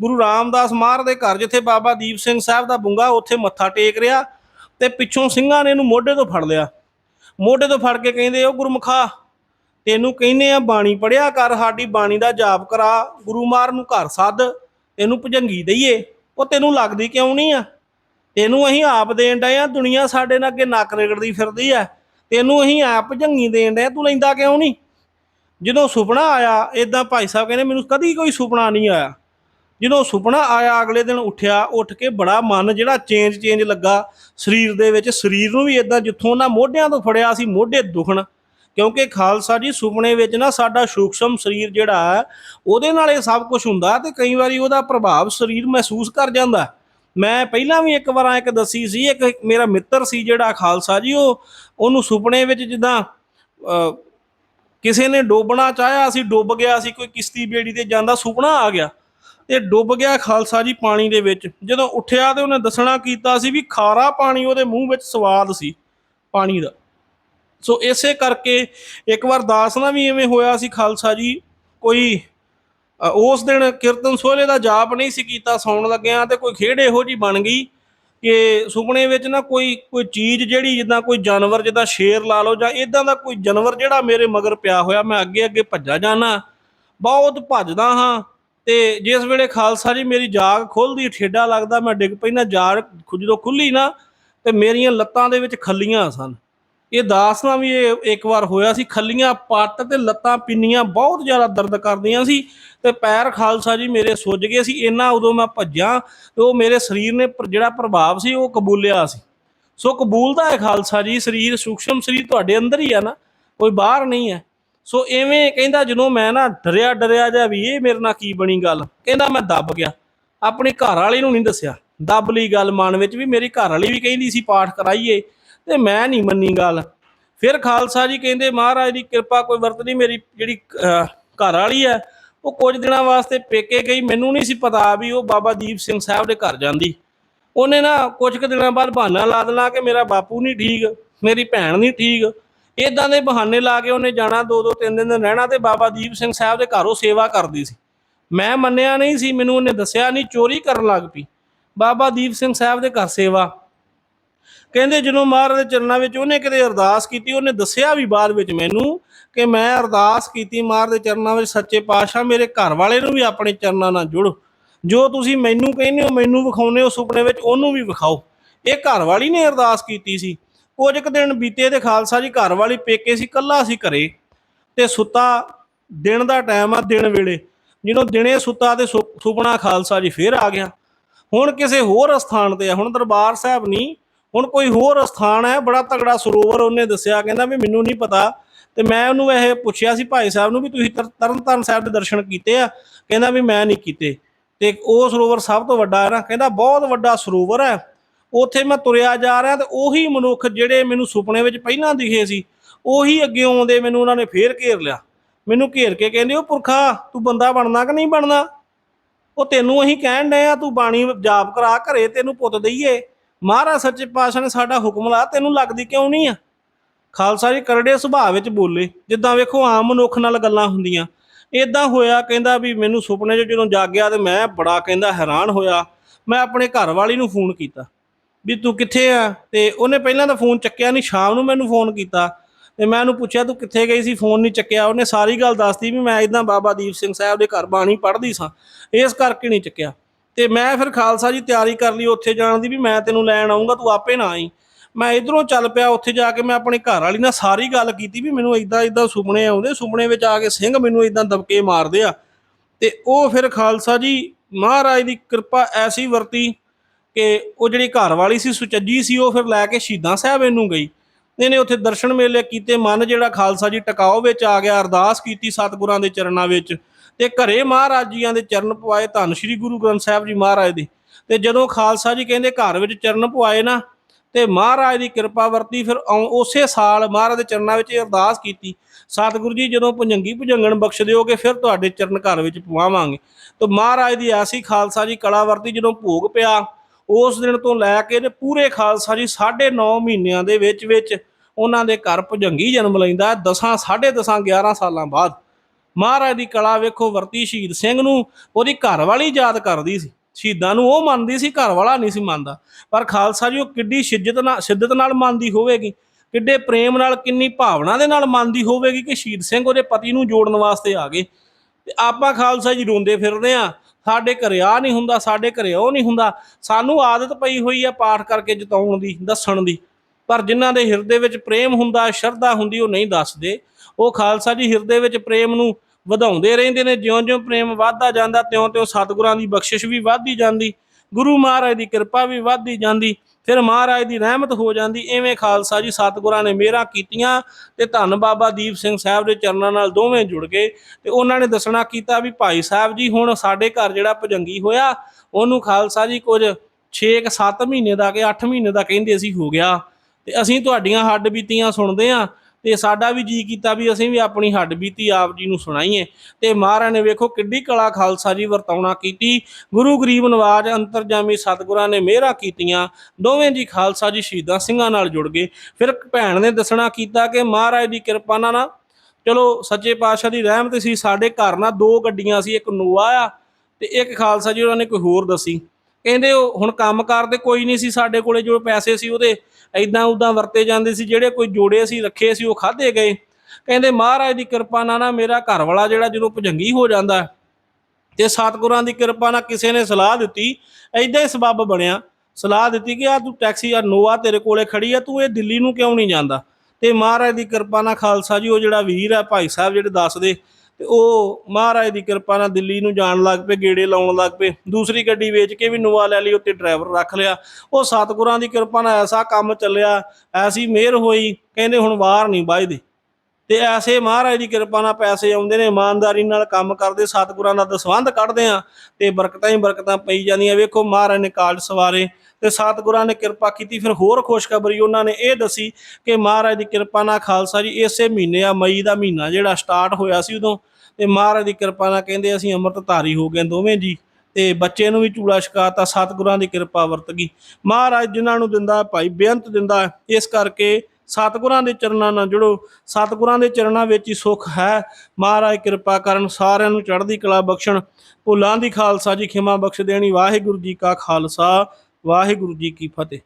ਗੁਰੂ ਰਾਮਦਾਸ ਮਹਾਰਾਜ ਦੇ ਘਰ ਜਿੱਥੇ ਬਾਬਾ ਦੀਪ ਸਿੰਘ ਸਾਹਿਬ ਦਾ ਬੁੰਗਾ, ਉੱਥੇ ਮੱਥਾ ਟੇਕ ਰਿਹਾ ਤੇ ਪਿੱਛੋਂ ਸਿੰਘਾਂ ਨੇ ਇਹਨੂੰ ਮੋਢੇ ਤੋਂ ਫੜ ਲਿਆ। ਮੋਢੇ ਤੋਂ ਫੜ ਕੇ ਕਹਿੰਦੇ, ਉਹ ਗੁਰਮੁਖਾ, ਤੈਨੂੰ ਕਹਿੰਦੇ ਆ ਬਾਣੀ ਪੜਿਆ ਕਰ, ਸਾਡੀ ਬਾਣੀ ਦਾ ਜਾਪ ਕਰਾ, ਗੁਰੂ ਮਾਰ ਨੂੰ ਘਰ ਸੱਦ, ਤੈਨੂੰ ਭਜੰਗੀ ਦਈਏ। ਉਹ ਤੈਨੂੰ ਲੱਗਦੀ ਕਿਉਂ ਨਹੀਂ ਆ? ਤੈਨੂੰ ਅਸੀਂ ਆਪ ਦੇਣ ਡਏ ਆ, ਦੁਨੀਆ ਸਾਡੇ ਨਾਲ ਅੱਗੇ ਨੱਕ ਰਗੜਦੀ ਫਿਰਦੀ ਆ। ਤੈਨੂੰ ਅਸੀਂ ਆਪ ਭਜੰਗੀ ਦੇਣ ਦੇ ਤੂੰ ਲੈਂਦਾ ਕਿਉਂ ਨਹੀਂ? ਜਦੋਂ ਸੁਪਨਾ ਆਇਆ ਇਦਾਂ ਭਾਈ ਸਾਹਿਬ ਕਹਿੰਦੇ, ਮੈਨੂੰ ਕਦੀ ਕੋਈ ਸੁਪਨਾ ਨਹੀਂ ਆਇਆ। ਜਦੋਂ ਸੁਪਨਾ ਆਇਆ, ਅਗਲੇ ਦਿਨ ਉੱਠਿਆ, ਉੱਠ ਕੇ ਬੜਾ ਮਨ ਜਿਹੜਾ ਚੇਂਜ ਚੇਂਜ ਲੱਗਾ। ਸਰੀਰ ਦੇ ਵਿੱਚ ਸਰੀਰ ਨੂੰ ਵੀ ਇਦਾਂ ਜਿੱਥੋਂ ਉਹਨਾਂ ਮੋਢਿਆਂ ਤੋਂ ਫੜਿਆ ਸੀ, ਮੋਢੇ ਦੁਖਣ। ਕਿਉਂਕਿ ਖਾਲਸਾ ਜੀ ਸੁਪਨੇ ਵਿੱਚ ਨਾ ਸਾਡਾ ਸੂਖਸ਼ਮ ਸਰੀਰ ਜਿਹੜਾ ਉਹਦੇ ਨਾਲ ਇਹ ਸਭ ਕੁਝ ਹੁੰਦਾ ਤੇ ਕਈ ਵਾਰੀ ਉਹਦਾ ਪ੍ਰਭਾਵ ਸਰੀਰ ਮਹਿਸੂਸ ਕਰ ਜਾਂਦਾ। ਮੈਂ ਪਹਿਲਾਂ ਵੀ ਇੱਕ ਵਾਰਾਂ ਇੱਕ ਦੱਸੀ ਸੀ, ਇੱਕ ਮੇਰਾ ਮਿੱਤਰ ਸੀ ਜਿਹੜਾ ਖਾਲਸਾ ਜੀ, ਉਹ ਉਹਨੂੰ ਸੁਪਨੇ ਵਿੱਚ ਜਿੱਦਾਂ ਕਿਸੇ ਨੇ ਡੋਬਣਾ ਚਾਹਿਆ ਸੀ, ਡੁੱਬ ਗਿਆ ਸੀ, ਕੋਈ ਕਿਸ਼ਤੀ ਬੇੜੀ ਤੇ ਜਾਂਦਾ, ਸੁਪਨਾ ਆ ਗਿਆ। ਤੇ ਡੁੱਬ ਗਿਆ ਖਾਲਸਾ ਜੀ ਪਾਣੀ ਦੇ ਵਿੱਚ। ਜਦੋਂ ਉੱਠਿਆ ਤੇ ਉਹਨੇ ਦੱਸਣਾ ਕੀਤਾ ਸੀ ਵੀ ਖਾਰਾ ਪਾਣੀ ਉਹਦੇ ਮੂੰਹ ਵਿੱਚ ਸਵਾਦ ਸੀ, ਪਾਣੀ ਦਾ। ਸੋ ਇਸੇ ਕਰਕੇ ਇੱਕ ਵਾਰ ਦਾਸ ਨਾਲ ਵੀ ਐਵੇਂ ਹੋਇਆ ਸੀ ਖਾਲਸਾ ਜੀ, ਕੋਈ ਉਸ ਦਿਨ ਕੀਰਤਨ ਸੋਹਲੇ ਦਾ ਜਾਪ ਨਹੀਂ ਸੀ ਕੀਤਾ, ਸੌਣ ਲੱਗਿਆ ਤੇ ਕੋਈ ਖੇਡ ਇਹੋ ਜੀ ਬਣ ਗਈ ਕਿ ਸੁਪਨੇ ਵਿੱਚ ਨਾ ਕੋਈ ਕੋਈ ਚੀਜ਼ ਜਿਹੜੀ ਜਿੱਦਾਂ ਕੋਈ ਜਾਨਵਰ, ਜਿੱਦਾਂ ਸ਼ੇਰ ਲਾ ਲਓ ਜਾਂ ਇਦਾਂ ਦਾ ਕੋਈ ਜਾਨਵਰ ਜਿਹੜਾ ਮੇਰੇ ਮਗਰ ਪਿਆ ਹੋਇਆ, ਮੈਂ ਅੱਗੇ ਅੱਗੇ ਭੱਜਾ ਜਾਣਾ ਬਹੁਤ ਭੱਜਦਾ ਹਾਂ ਤੇ ਜਿਸ ਵੇਲੇ ਖਾਲਸਾ ਜੀ ਮੇਰੀ ਜਾਗ ਖੁੱਲਦੀ, ਠੇਡਾ ਲੱਗਦਾ, ਮੈਂ ਡਿੱਗ ਪੈਣਾ ਜਾਗ ਜਦੋਂ ਖੁੱਲੀ ਨਾ ਤੇ ਮੇਰੀਆਂ ਲੱਤਾਂ ਦੇ ਵਿੱਚ ਖੱਲੀਆਂ ਸਨ। ਇਹ ਦਾਸ ਨਾਲ ਵੀ ਇਹ ਇੱਕ ਵਾਰ ਹੋਇਆ ਸੀ, ਖੱਲੀਆਂ ਪੱਟ ਤੇ ਲੱਤਾਂ ਪਿੰਨੀਆਂ ਬਹੁਤ ਜ਼ਿਆਦਾ ਦਰਦ ਕਰਦੀਆਂ ਸੀ ਤੇ ਪੈਰ ਖਾਲਸਾ ਜੀ ਮੇਰੇ ਸੁੱਜ ਗਏ ਸੀ, ਇੰਨਾ ਉਦੋਂ ਮੈਂ ਭੱਜਾਂ ਤੇ ਉਹ ਮੇਰੇ ਸਰੀਰ ਨੇ ਜਿਹੜਾ ਪ੍ਰਭਾਵ ਸੀ ਉਹ ਕਬੂਲਿਆ ਸੀ। ਸੋ ਕਬੂਲਦਾ ਹੈ ਖਾਲਸਾ ਜੀ, ਸਰੀਰ ਸੂਖਸ਼ਮ ਸਰੀਰ ਤੁਹਾਡੇ ਅੰਦਰ ਹੀ ਆ ਨਾ, ਕੋਈ ਬਾਹਰ ਨਹੀਂ ਹੈ। ਸੋ ਐਵੇਂ ਕਹਿੰਦਾ ਜਦੋਂ ਮੈਂ ਨਾ ਡਰਿਆ ਡਰਿਆ ਜਾ ਵੀ ਇਹ ਮੇਰੇ ਨਾਲ ਕੀ ਬਣੀ ਗੱਲ? ਕਹਿੰਦਾ ਮੈਂ ਦੱਬ ਗਿਆ, ਆਪਣੇ ਘਰ ਵਾਲੇ ਨੂੰ ਨਹੀਂ ਦੱਸਿਆ। ਦੱਬ ਲਈ ਗੱਲ ਮਨ ਵਿੱਚ ਵੀ ਮੇਰੀ ਘਰ ਵਾਲੀ ਵੀ ਕਹਿੰਦੀ ਸੀ, ਪਾਠ ਕਰਾਈਏ। ਤੇ ਮੈਂ ਨਹੀਂ ਮੰਨੀ ਗੱਲ। ਫਿਰ ਖਾਲਸਾ ਜੀ ਕਹਿੰਦੇ, ਮਹਾਰਾਜ ਦੀ ਕਿਰਪਾ, ਕੋਈ ਵਰਤ ਨਹੀਂ ਮੇਰੀ, ਜਿਹੜੀ ਘਰ ਵਾਲੀ ਹੈ। ਉਹ ਕੁਝ ਦਿਨਾਂ ਵਾਸਤੇ ਪੇਕੇ ਗਈ। ਮੈਨੂੰ ਨਹੀਂ ਸੀ ਪਤਾ ਵੀ ਉਹ ਬਾਬਾ ਦੀਪ ਸਿੰਘ ਸਾਹਿਬ ਦੇ ਘਰ ਜਾਂਦੀ। ਉਹਨੇ ਨਾ ਕੁਝ ਕੁ ਦਿਨਾਂ ਬਾਅਦ ਬਹਾਨਾ ਲਾ ਦੇਣਾ ਕਿ ਮੇਰਾ ਬਾਪੂ ਨਹੀਂ ਠੀਕ, ਮੇਰੀ ਭੈਣ ਨਹੀਂ ਠੀਕ। ਇਦਾਂ ਦੇ ਬਹਾਨੇ ਲਾ ਕੇ ਉਹਨੇ ਜਾਣਾ ਦੋ ਦੋ ਤਿੰਨ ਦਿਨ ਰਹਿਣਾ ਤੇ ਬਾਬਾ ਦੀਪ ਸਿੰਘ ਸਾਹਿਬ ਦੇ ਘਰੋਂ ਸੇਵਾ ਕਰਦੀ ਸੀ। ਮੈਂ ਮੰਨਿਆ ਨਹੀਂ ਸੀ, ਮੈਨੂੰ ਉਹਨੇ ਦੱਸਿਆ ਨਹੀਂ, ਚੋਰੀ ਕਰਨ ਲੱਗ ਪਈ। ਬਾਬਾ ਦੀਪ ਸਿੰਘ ਸਾਹਿਬ ਦੇ ਘਰ ਸੇਵਾ। ਕਹਿੰਦੇ ਜਦੋਂ ਮਹਾਰਾਜ ਦੇ ਚਰਨਾਂ ਵਿੱਚ ਉਹਨੇ ਕਿਤੇ ਅਰਦਾਸ ਕੀਤੀ, ਉਹਨੇ ਦੱਸਿਆ ਵੀ ਬਾਅਦ ਵਿੱਚ ਮੈਨੂੰ ਕਿ ਮੈਂ ਅਰਦਾਸ ਕੀਤੀ ਮਹਾਰਾਜ ਦੇ ਚਰਨਾਂ ਵਿੱਚ ਸੱਚੇ ਪਾਤਸ਼ਾਹ, ਮੇਰੇ ਘਰ ਵਾਲੇ ਨੂੰ ਵੀ ਆਪਣੇ ਚਰਨਾਂ ਨਾਲ ਜੁੜੋ। ਜੋ ਤੁਸੀਂ ਮੈਨੂੰ ਕਹਿੰਦੇ ਹੋ, ਮੈਨੂੰ ਵਿਖਾਉਂਦੇ ਹੋ ਸੁਪਨੇ ਵਿੱਚ, ਉਹਨੂੰ ਵੀ ਵਿਖਾਓ। ਇਹ ਘਰ ਵਾਲੀ ਨੇ ਅਰਦਾਸ ਕੀਤੀ ਸੀ। ਕੁਝ ਕੁ ਦਿਨ ਬੀਤੇ ਤੇ ਖਾਲਸਾ ਜੀ ਘਰ ਵਾਲੀ ਪੇਕੇ ਸੀ ਕੱਲਾ ਸੀ ਘਰੇ ਤੇ ਸੁੱਤਾ ਦਿਨ ਦਾ ਟਾਈਮ ਆ, ਦਿਨ ਵੇਲੇ। ਜਦੋਂ ਦਿਨੇ ਸੁੱਤਾ ਤੇ ਸੁ- ਸੁਪਨਾ ਖਾਲਸਾ ਜੀ ਫੇਰ ਆ ਗਿਆ। ਹੁਣ ਕਿਸੇ ਹੋਰ ਸਥਾਨ ਤੇ ਆ, ਹੁਣ ਦਰਬਾਰ ਸਾਹਿਬ ਨਹੀਂ ਹੁਣ ਕੋਈ ਹੋਰ ਸਥਾਨ ਹੈ, ਬੜਾ ਤਗੜਾ ਸਰੋਵਰ ਉਹਨੇ ਦੱਸਿਆ, ਕਹਿੰਦਾ ਵੀ ਮੈਨੂੰ ਨਹੀਂ ਪਤਾ। ਤੇ ਮੈਂ ਉਹਨੂੰ ਇਹ ਪੁੱਛਿਆ ਸੀ ਭਾਈ ਸਾਹਿਬ ਨੂੰ ਵੀ ਤੁਸੀਂ ਤਰ- ਤਰਨਤਾਰਨ ਸਾਹਿਬ ਦੇ ਦਰਸ਼ਨ ਕੀਤੇ ਆ? ਕਹਿੰਦਾ ਵੀ ਮੈਂ ਨਹੀਂ ਕੀਤੇ। ਤੇ ਉਹ ਸਰੋਵਰ ਸਭ ਤੋਂ ਵੱਡਾ ਹੈ ਨਾ, ਕਹਿੰਦਾ ਬਹੁਤ ਵੱਡਾ ਸਰੋਵਰ ਹੈ। ਉੱਥੇ ਮੈਂ ਤੁਰਿਆ ਜਾ ਰਿਹਾ ਤੇ ਉਹੀ ਮਨੁੱਖ ਜਿਹੜੇ ਮੈਨੂੰ ਸੁਪਨੇ ਵਿੱਚ ਪਹਿਲਾਂ ਦਿਖੇ ਸੀ, ਉਹੀ ਅੱਗੇ ਆਉਂਦੇ ਮੈਨੂੰ ਉਹਨਾਂ ਨੇ ਫੇਰ ਘੇਰ ਲਿਆ। ਮੈਨੂੰ ਘੇਰ ਕੇ ਕਹਿੰਦੇ, ਉਹ ਪੁਰਖਾ, ਤੂੰ ਬੰਦਾ ਬਣਨਾ ਕਿ ਨਹੀਂ ਬਣਨਾ? ਉਹ ਤੈਨੂੰ ਅਸੀਂ ਕਹਿਣ ਡਏ ਆ, ਤੂੰ ਬਾਣੀ ਜਾਪ ਕਰਾ, ਘਰੇ ਤੈਨੂੰ ਪੁੱਤ ਦਈਏ। ਮਹਾਰਾਜ ਸੱਚੇ ਪਾਤਸ਼ਾਹ ਨੇ ਸਾਡਾ ਹੁਕਮ ਲਾ ਤੈਨੂੰ ਲੱਗਦੀ ਕਿਉਂ ਨਹੀਂ ਆ? ਖਾਲਸਾ ਜੀ ਕਰੜੇ ਸੁਭਾਅ ਵਿੱਚ ਬੋਲੇ, ਜਿੱਦਾਂ ਵੇਖੋ ਆਮ ਮਨੁੱਖ ਨਾਲ ਗੱਲਾਂ ਹੁੰਦੀਆਂ। ਇਦਾਂ ਹੋਇਆ, ਕਹਿੰਦਾ ਵੀ ਮੈਨੂੰ ਸੁਪਨੇ 'ਚ ਜਦੋਂ ਜਾਗਿਆ ਤੇ ਮੈਂ ਬੜਾ ਕਹਿੰਦਾ ਹੈਰਾਨ ਹੋਇਆ। ਮੈਂ ਆਪਣੇ ਘਰ ਵਾਲੀ ਨੂੰ ਫੋਨ ਕੀਤਾ, ਵੀ ਤੂੰ ਕਿੱਥੇ ਆ? ਤੇ ਉਹਨੇ ਪਹਿਲਾਂ ਤਾਂ ਫੋਨ ਚੱਕਿਆ ਨਹੀਂ, ਸ਼ਾਮ ਨੂੰ ਮੈਨੂੰ ਫੋਨ ਕੀਤਾ। ਤੇ ਮੈਂ ਉਹਨੂੰ ਪੁੱਛਿਆ, ਤੂੰ ਕਿੱਥੇ ਗਈ ਸੀ? ਫੋਨ ਨਹੀਂ ਚੱਕਿਆ? ਉਹਨੇ ਸਾਰੀ ਗੱਲ ਦੱਸਤੀ ਵੀ ਮੈਂ ਇਦਾਂ ਬਾਬਾ ਦੀਪ ਸਿੰਘ ਸਾਹਿਬ ਦੇ ਘਰ ਬਾਣੀ ਪੜ੍ਹਦੀ ਸਾਂ। ਇਸ ਕਰਕੇ ਨਹੀਂ ਚੱਕਿਆ। ਤੇ ਮੈਂ ਫਿਰ ਖਾਲਸਾ ਜੀ ਤਿਆਰੀ ਕਰ ਲਈ ਉੱਥੇ ਜਾਣ ਦੀ ਵੀ ਮੈਂ ਤੈਨੂੰ ਲੈਣ ਆਉਂਗਾ ਤੂੰ ਆਪੇ ਨਾ ਆਈ। ਮੈਂ ਇਧਰੋਂ ਚੱਲ ਪਿਆ ਉੱਥੇ ਜਾ ਕੇ, ਮੈਂ ਆਪਣੇ ਘਰ ਵਾਲੀ ਨਾਲ ਸਾਰੀ ਗੱਲ ਕੀਤੀ ਵੀ ਮੈਨੂੰ ਇਦਾਂ ਇਦਾਂ ਸੁਪਨੇ ਆਉਂਦੇ, ਸੁਪਨੇ ਵਿੱਚ ਆ ਕੇ ਸਿੰਘ ਮੈਨੂੰ ਇਦਾਂ ਦਬਕੇ ਮਾਰਦੇ ਆ। ਤੇ ਉਹ ਫਿਰ ਖਾਲਸਾ ਜੀ, ਮਹਾਰਾਜ ਦੀ ਕਿਰਪਾ ਐਸੀ ਵਰਤੀ ਕਿ ਉਹ ਜਿਹੜੀ ਘਰ ਵਾਲੀ ਸੀ, ਸੁਚੱਜੀ ਸੀ, ਉਹ ਫਿਰ ਲੈ ਕੇ ਸ਼ਹੀਦਾਂ ਸਾਹਿਬ ਇਹਨੂੰ ਗਈ। ਇਹਨੇ ਉੱਥੇ ਦਰਸ਼ਨ ਮੇਲੇ ਕੀਤੇ, ਮਨ ਜਿਹੜਾ ਖਾਲਸਾ ਜੀ ਟਿਕਾਓ ਵਿੱਚ ਆ ਗਿਆ, ਅਰਦਾਸ ਕੀਤੀ ਸਤਿਗੁਰਾਂ ਦੇ ਚਰਨਾਂ ਵਿੱਚ। ਤੇ ਘਰੇ ਮਹਾਰਾਜ ਜੀਆਂ ਦੇ ਚਰਨ ਪਵਾਏ ਧੰਨ ਸ਼੍ਰੀ ਗੁਰੂ ਗ੍ਰੰਥ ਸਾਹਿਬ ਜੀ ਮਹਾਰਾਜ ਦੇ। ਤੇ ਜਦੋਂ ਖਾਲਸਾ ਜੀ ਕਹਿੰਦੇ ਘਰ ਵਿੱਚ ਚਰਨ ਪਵਾਏ ਨਾ, ਤੇ ਮਹਾਰਾਜ ਦੀ ਕਿਰਪਾ ਵਰਤੀ ਫਿਰ ਔ- ਉਸੇ ਸਾਲ ਮਹਾਰਾਜ ਦੇ ਚਰਨਾਂ ਵਿੱਚ ਅਰਦਾਸ ਕੀਤੀ। ਸਤਿਗੁਰੂ ਜੀ, ਜਦੋਂ ਭੁਜੰਗੀ ਭੁਜੰਗਣ ਬਖਸ਼ ਦਿਓਗੇ, ਫਿਰ ਤੁਹਾਡੇ ਚਰਨ ਘਰ ਵਿੱਚ ਪਵਾਵਾਂਗੇ। ਤੇ ਮਹਾਰਾਜ ਦੀ ਐਸੀ ਖਾਲਸਾ ਜੀ ਕਲਾ ਵਰਤੀ ਜਦੋਂ ਭੋਗ ਪਿਆ, ਉਸ ਦਿਨ ਤੋਂ ਲੈ ਕੇ ਤੇ ਪੂਰੇ ਖਾਲਸਾ ਜੀ 9.5 ਮਹੀਨਿਆਂ ਦੇ ਵਿੱਚ ਵਿੱਚ ਉਹਨਾਂ ਦੇ ਘਰ ਭੁਜੰਗੀ ਜਨਮ ਲੈਂਦਾ, ਦਸਾਂ 10.5 11 ਸਾਲਾਂ ਬਾਅਦ। ਮਹਾਰਾਜ ਦੀ ਕਲਾ ਵੇਖੋ, ਵਰਤੀ ਸ਼ਹੀਦ ਸਿੰਘ ਨੂੰ, ਉਹਦੀ ਘਰ ਵਾਲੀ ਯਾਦ ਕਰਦੀ ਸੀ। ਸ਼ਹੀਦਾਂ ਨੂੰ ਉਹ ਮੰਨਦੀ ਸੀ, ਘਰ ਵਾਲਾ ਨਹੀਂ ਸੀ ਮੰਨਦਾ। ਪਰ ਖਾਲਸਾ ਜੀ, ਉਹ ਕਿੱਡੀ ਸ਼ਿੱਦਤ ਨਾਲ ਸ਼ਿੱਦਤ ਨਾਲ ਮੰਨਦੀ ਹੋਵੇਗੀ। ਕਿੱਡੇ ਪ੍ਰੇਮ ਨਾਲ, ਕਿੰਨੀ ਭਾਵਨਾ ਦੇ ਨਾਲ ਮੰਨਦੀ ਹੋਵੇਗੀ ਕਿ ਸ਼ਹੀਦ ਸਿੰਘ ਉਹਦੇ ਪਤੀ ਨੂੰ ਜੋੜਨ ਵਾਸਤੇ ਆ ਗਏ। ਤੇ ਆਪਾਂ ਖਾਲਸਾ ਜੀ ਰੋਂਦੇ ਫਿਰਦੇ ਆ ਸਾਡੇ ਘਰੇ ਆ ਨਹੀਂ ਹੁੰਦਾ, ਸਾਡੇ ਘਰੇ ਉਹ ਨਹੀਂ ਹੁੰਦਾ। ਸਾਨੂੰ ਆਦਤ ਪਈ ਹੋਈ ਆ ਪਾਠ ਕਰਕੇ ਜਤਾਉਣ ਦੀ, ਦੱਸਣ ਦੀ। ਪਰ ਜਿਨ੍ਹਾਂ ਦੇ ਹਿਰਦੇ ਵਿੱਚ ਪ੍ਰੇਮ ਹੁੰਦਾ, ਸ਼ਰਧਾ ਹੁੰਦੀ, ਉਹ ਨਹੀਂ ਦੱਸਦੇ। ਉਹ ਖਾਲਸਾ ਜੀ ਹਿਰਦੇ ਵਿੱਚ ਪ੍ਰੇਮ ਨੂੰ ਵਧਾਉਂਦੇ ਰਹਿੰਦੇ ਨੇ, ਜਿਉਂ-ਜਿਉਂ ਪ੍ਰੇਮ ਵੱਧਦਾ ਜਾਂਦਾ, ਤਿਉਂ-ਤਿਉਂ ਸਤਿਗੁਰਾਂ ਦੀ ਬਖਸ਼ਿਸ਼ ਵੀ ਵੱਧਦੀ ਜਾਂਦੀ, ਗੁਰੂ ਮਹਾਰਾਜ ਦੀ ਕਿਰਪਾ ਵੀ ਵੱਧਦੀ ਜਾਂਦੀ, ਫਿਰ ਮਹਾਰਾਜ ਦੀ ਰਹਿਮਤ ਹੋ ਜਾਂਦੀ, ਐਵੇਂ ਖਾਲਸਾ ਜੀ ਸਤਿਗੁਰਾਂ ਨੇ ਮਿਹਰਾਂ ਕੀਤੀਆਂ ਤੇ ਧੰਨ ਬਾਬਾ ਦੀਪ ਸਿੰਘ ਸਾਹਿਬ ਦੇ ਚਰਨਾਂ ਨਾਲ ਦੋਵੇਂ ਜੁੜ ਗਏ ਤੇ ਉਹਨਾਂ ਨੇ ਦੱਸਣਾ ਕੀਤਾ ਵੀ ਭਾਈ ਸਾਹਿਬ ਜੀ ਹੁਣ ਸਾਡੇ ਘਰ ਜਿਹੜਾ ਭਜੰਗੀ ਹੋਇਆ, ਉਹਨੂੰ ਖਾਲਸਾ ਜੀ ਕੁਝ 6-7 ਮਹੀਨੇ ਦਾ ਕਿ 8 ਮਹੀਨੇ ਦਾ ਕਹਿੰਦੇ ਸੀ ਹੋ ਗਿਆ, ਤੇ ਅਸੀਂ ਤੁਹਾਡੀਆਂ ਹੱਡ ਬੀਤੀਆਂ ਸੁਣਦੇ ਆ ਤੇ ਸਾਡਾ ਵੀ ਜੀ ਕੀਤਾ ਵੀ ਅਸੀਂ ਵੀ ਆਪਣੀ ਹੱਡ ਬੀਤੀ ਆਪ ਜੀ ਨੂੰ ਸੁਣਾਈਏ। ਤੇ ਮਹਾਰਾਜ ਨੇ ਵੇਖੋ ਕਿੱਡੀ ਕਲਾ ਖਾਲਸਾ ਜੀ ਵਰਤਾਉਣਾ ਕੀਤੀ। ਗੁਰੂ ਗਰੀਬ ਨਵਾਜ ਅੰਤਰਜਾਮੀ ਸਤਿਗੁਰਾਂ ਨੇ ਮਿਹਰਾਂ ਕੀਤੀਆਂ। ਦੋਵੇਂ ਜੀ ਖਾਲਸਾ ਜੀ ਸ਼ਹੀਦਾਂ ਸਿੰਘਾਂ ਨਾਲ ਜੁੜ ਗਏ। ਫਿਰ ਭੈਣ ਨੇ ਦੱਸਣਾ ਕੀਤਾ ਕਿ ਮਹਾਰਾਜ ਦੀ ਕਿਰਪਾ ਨਾਲ ਨਾ, ਚਲੋ ਸੱਚੇ ਪਾਤਸ਼ਾਹ ਦੀ ਰਹਿਮਤ ਸੀ, ਸਾਡੇ ਘਰ ਨਾਲ ਦੋ ਗੱਡੀਆਂ ਸੀ, ਇੱਕ ਨੋਆ ਆ ਤੇ ਇੱਕ ਖਾਲਸਾ ਜੀ, ਉਹਨਾਂ ਨੇ ਕੋਈ ਹੋਰ ਦੱਸੀ। ਕਹਿੰਦੇ ਉਹ ਹੁਣ ਕੰਮ ਕਰਦੇ ਕੋਈ ਨਹੀਂ ਸੀ ਸਾਡੇ ਕੋਲੇ, ਜੋ ਪੈਸੇ ਸੀ ਉਹਦੇ ਐਦਾਂ ਉਦਾਂ ਵਰਤੇ ਜਾਂਦੇ ਸੀ, ਜਿਹੜੇ ਕੋਈ ਜੋੜੇ ਸੀ ਰੱਖੇ ਸੀ ਉਹ ਖਾਦੇ ਗਏ। ਕਹਿੰਦੇ ਮਹਾਰਾਜ ਦੀ ਕਿਰਪਾ ਨਾਲ ਨਾ ਮੇਰਾ ਘਰ ਵਾਲਾ ਜਿਹੜਾ ਜਦੋਂ ਭਜੰਗੀ ਹੋ ਜਾਂਦਾ, ਤੇ ਸਤਿਗੁਰਾਂ ਦੀ ਕਿਰਪਾ ਨਾਲ ਕਿਸੇ ਨੇ ਸਲਾਹ ਦਿੱਤੀ ਐਦਾਂ ਹੀ ਸਬੱਬ ਬਣਿਆ। ਸਲਾਹ ਦਿੱਤੀ ਕਿ ਆ ਤੂੰ ਟੈਕਸੀ ਆ ਨੋਆ ਤੇਰੇ ਕੋਲੇ ਖੜੀ ਆ, ਤੂੰ ਇਹ ਦਿੱਲੀ ਨੂੰ ਕਿਉਂ ਨਹੀਂ ਜਾਂਦਾ? ਤੇ ਮਹਾਰਾਜ ਦੀ ਕਿਰਪਾ ਨਾਲ ਖਾਲਸਾ ਜੀ, ਉਹ ਜਿਹੜਾ ਵੀਰ ਆ, ਭਾਈ ਸਾਹਿਬ ਜਿਹੜੇ ਦੱਸਦੇ ਤੇ ਉਹ ਮਹਾਰਾਜ ਦੀ ਕਿਰਪਾ ਨਾਲ ਦਿੱਲੀ ਨੂੰ ਜਾਣ ਲੱਗ ਪਏ, ਗੇੜੇ ਲਾਉਣ ਲੱਗ ਪਏ। ਦੂਸਰੀ ਗੱਡੀ ਵੇਚ ਕੇ ਵੀ ਨੋਵਾ ਲੈ ਲਈ ਉੱਤੇ ਡਰਾਈਵਰ ਰੱਖ ਲਿਆ। ਉਹ ਸਤਿਗੁਰਾਂ ਦੀ ਕਿਰਪਾ ਨਾਲ ਐਸਾ ਕੰਮ ਚੱਲਿਆ, ਐਸੀ ਮਿਹਰ ਹੋਈ, ਕਹਿੰਦੇ ਹੁਣ ਬਾਹਰ ਨਹੀਂ ਵੱਜਦੇ। ਤੇ ਐਸੇ ਮਹਾਰਾਜ ਦੀ ਕਿਰਪਾ ਨਾਲ ਪੈਸੇ ਆਉਂਦੇ ਨੇ, ਇਮਾਨਦਾਰੀ ਨਾਲ ਕੰਮ ਕਰਦੇ, ਸਤਿਗੁਰਾਂ ਦਾ ਦਸਵੰਧ ਕੱਢਦੇ ਆ ਤੇ ਬਰਕਤਾਂ ਹੀ ਬਰਕਤਾਂ ਪਈ ਜਾਂਦੀਆਂ। ਵੇਖੋ, ਮਹਾਰਾਜ ਨੇ ਕਾਲ ਸਵਾਰੇ ਤੇ ਸਤਿਗੁਰਾਂ ਨੇ ਕਿਰਪਾ ਕੀਤੀ, ਫਿਰ ਹੋਰ ਖੁਸ਼ਖਬਰੀ ਉਹਨਾਂ ਨੇ ਇਹ ਦਸੀ ਕਿ ਮਹਾਰਾਜ ਦੀ ਕਿਰਪਾ ਨਾਲ ਖਾਲਸਾ ਜੀ, ਇਸੇ ਮਹੀਨੇ ਆ, ਮਈ ਦਾ ਮਹੀਨਾ ਜਿਹੜਾ ਸਟਾਰਟ ਹੋਇਆ ਸੀ ਉਦੋਂ ਤੇ ਮਹਾਰਾਜ ਦੀ ਕਿਰਪਾ ਨਾਲ ਕਹਿੰਦੇ ਅਸੀਂ ਅੰਮ੍ਰਿਤਧਾਰੀ ਹੋ ਗਏ ਦੋਵੇਂ ਜੀ ਤੇ ਬੱਚੇ ਨੂੰ ਵੀ ਚੂੜਾ ਛਕਾਤਾ, ਸਤਿਗੁਰਾਂ ਦੀ ਕਿਰਪਾ ਵਰਤ ਗਈ। ਮਹਾਰਾਜ ਜਿਨ੍ਹਾਂ ਨੂੰ ਦਿੰਦਾ ਭਾਈ, ਬੇਅੰਤ ਦਿੰਦਾ ਇਸ ਕਰਕੇ ਸਤਿਗੁਰਾਂ ਦੇ ਚਰਨਾਂ ਨਾਲ ਜੁੜੋ। ਸਤਿਗੁਰਾਂ ਦੇ ਚਰਨਾਂ ਵਿੱਚ ਹੀ ਸੁੱਖ ਹੈ। ਮਹਾਰਾਜ ਕਿਰਪਾ ਕਰਨ ਸਾਰਿਆਂ ਨੂੰ ਚੜ੍ਹਦੀ ਕਲਾ ਬਖਸ਼ਣ। ਭੁੱਲਾਂ ਦੀ ਖਾਲਸਾ ਜੀ, ਖਿਮਾ ਬਖਸ਼ ਦੇਣੀ। ਵਾਹਿਗੁਰੂ ਜੀ ਕਾ ਖਾਲਸਾ, ਵਾਹਿਗੁਰੂ ਜੀ ਕੀ ਫਤਿਹ।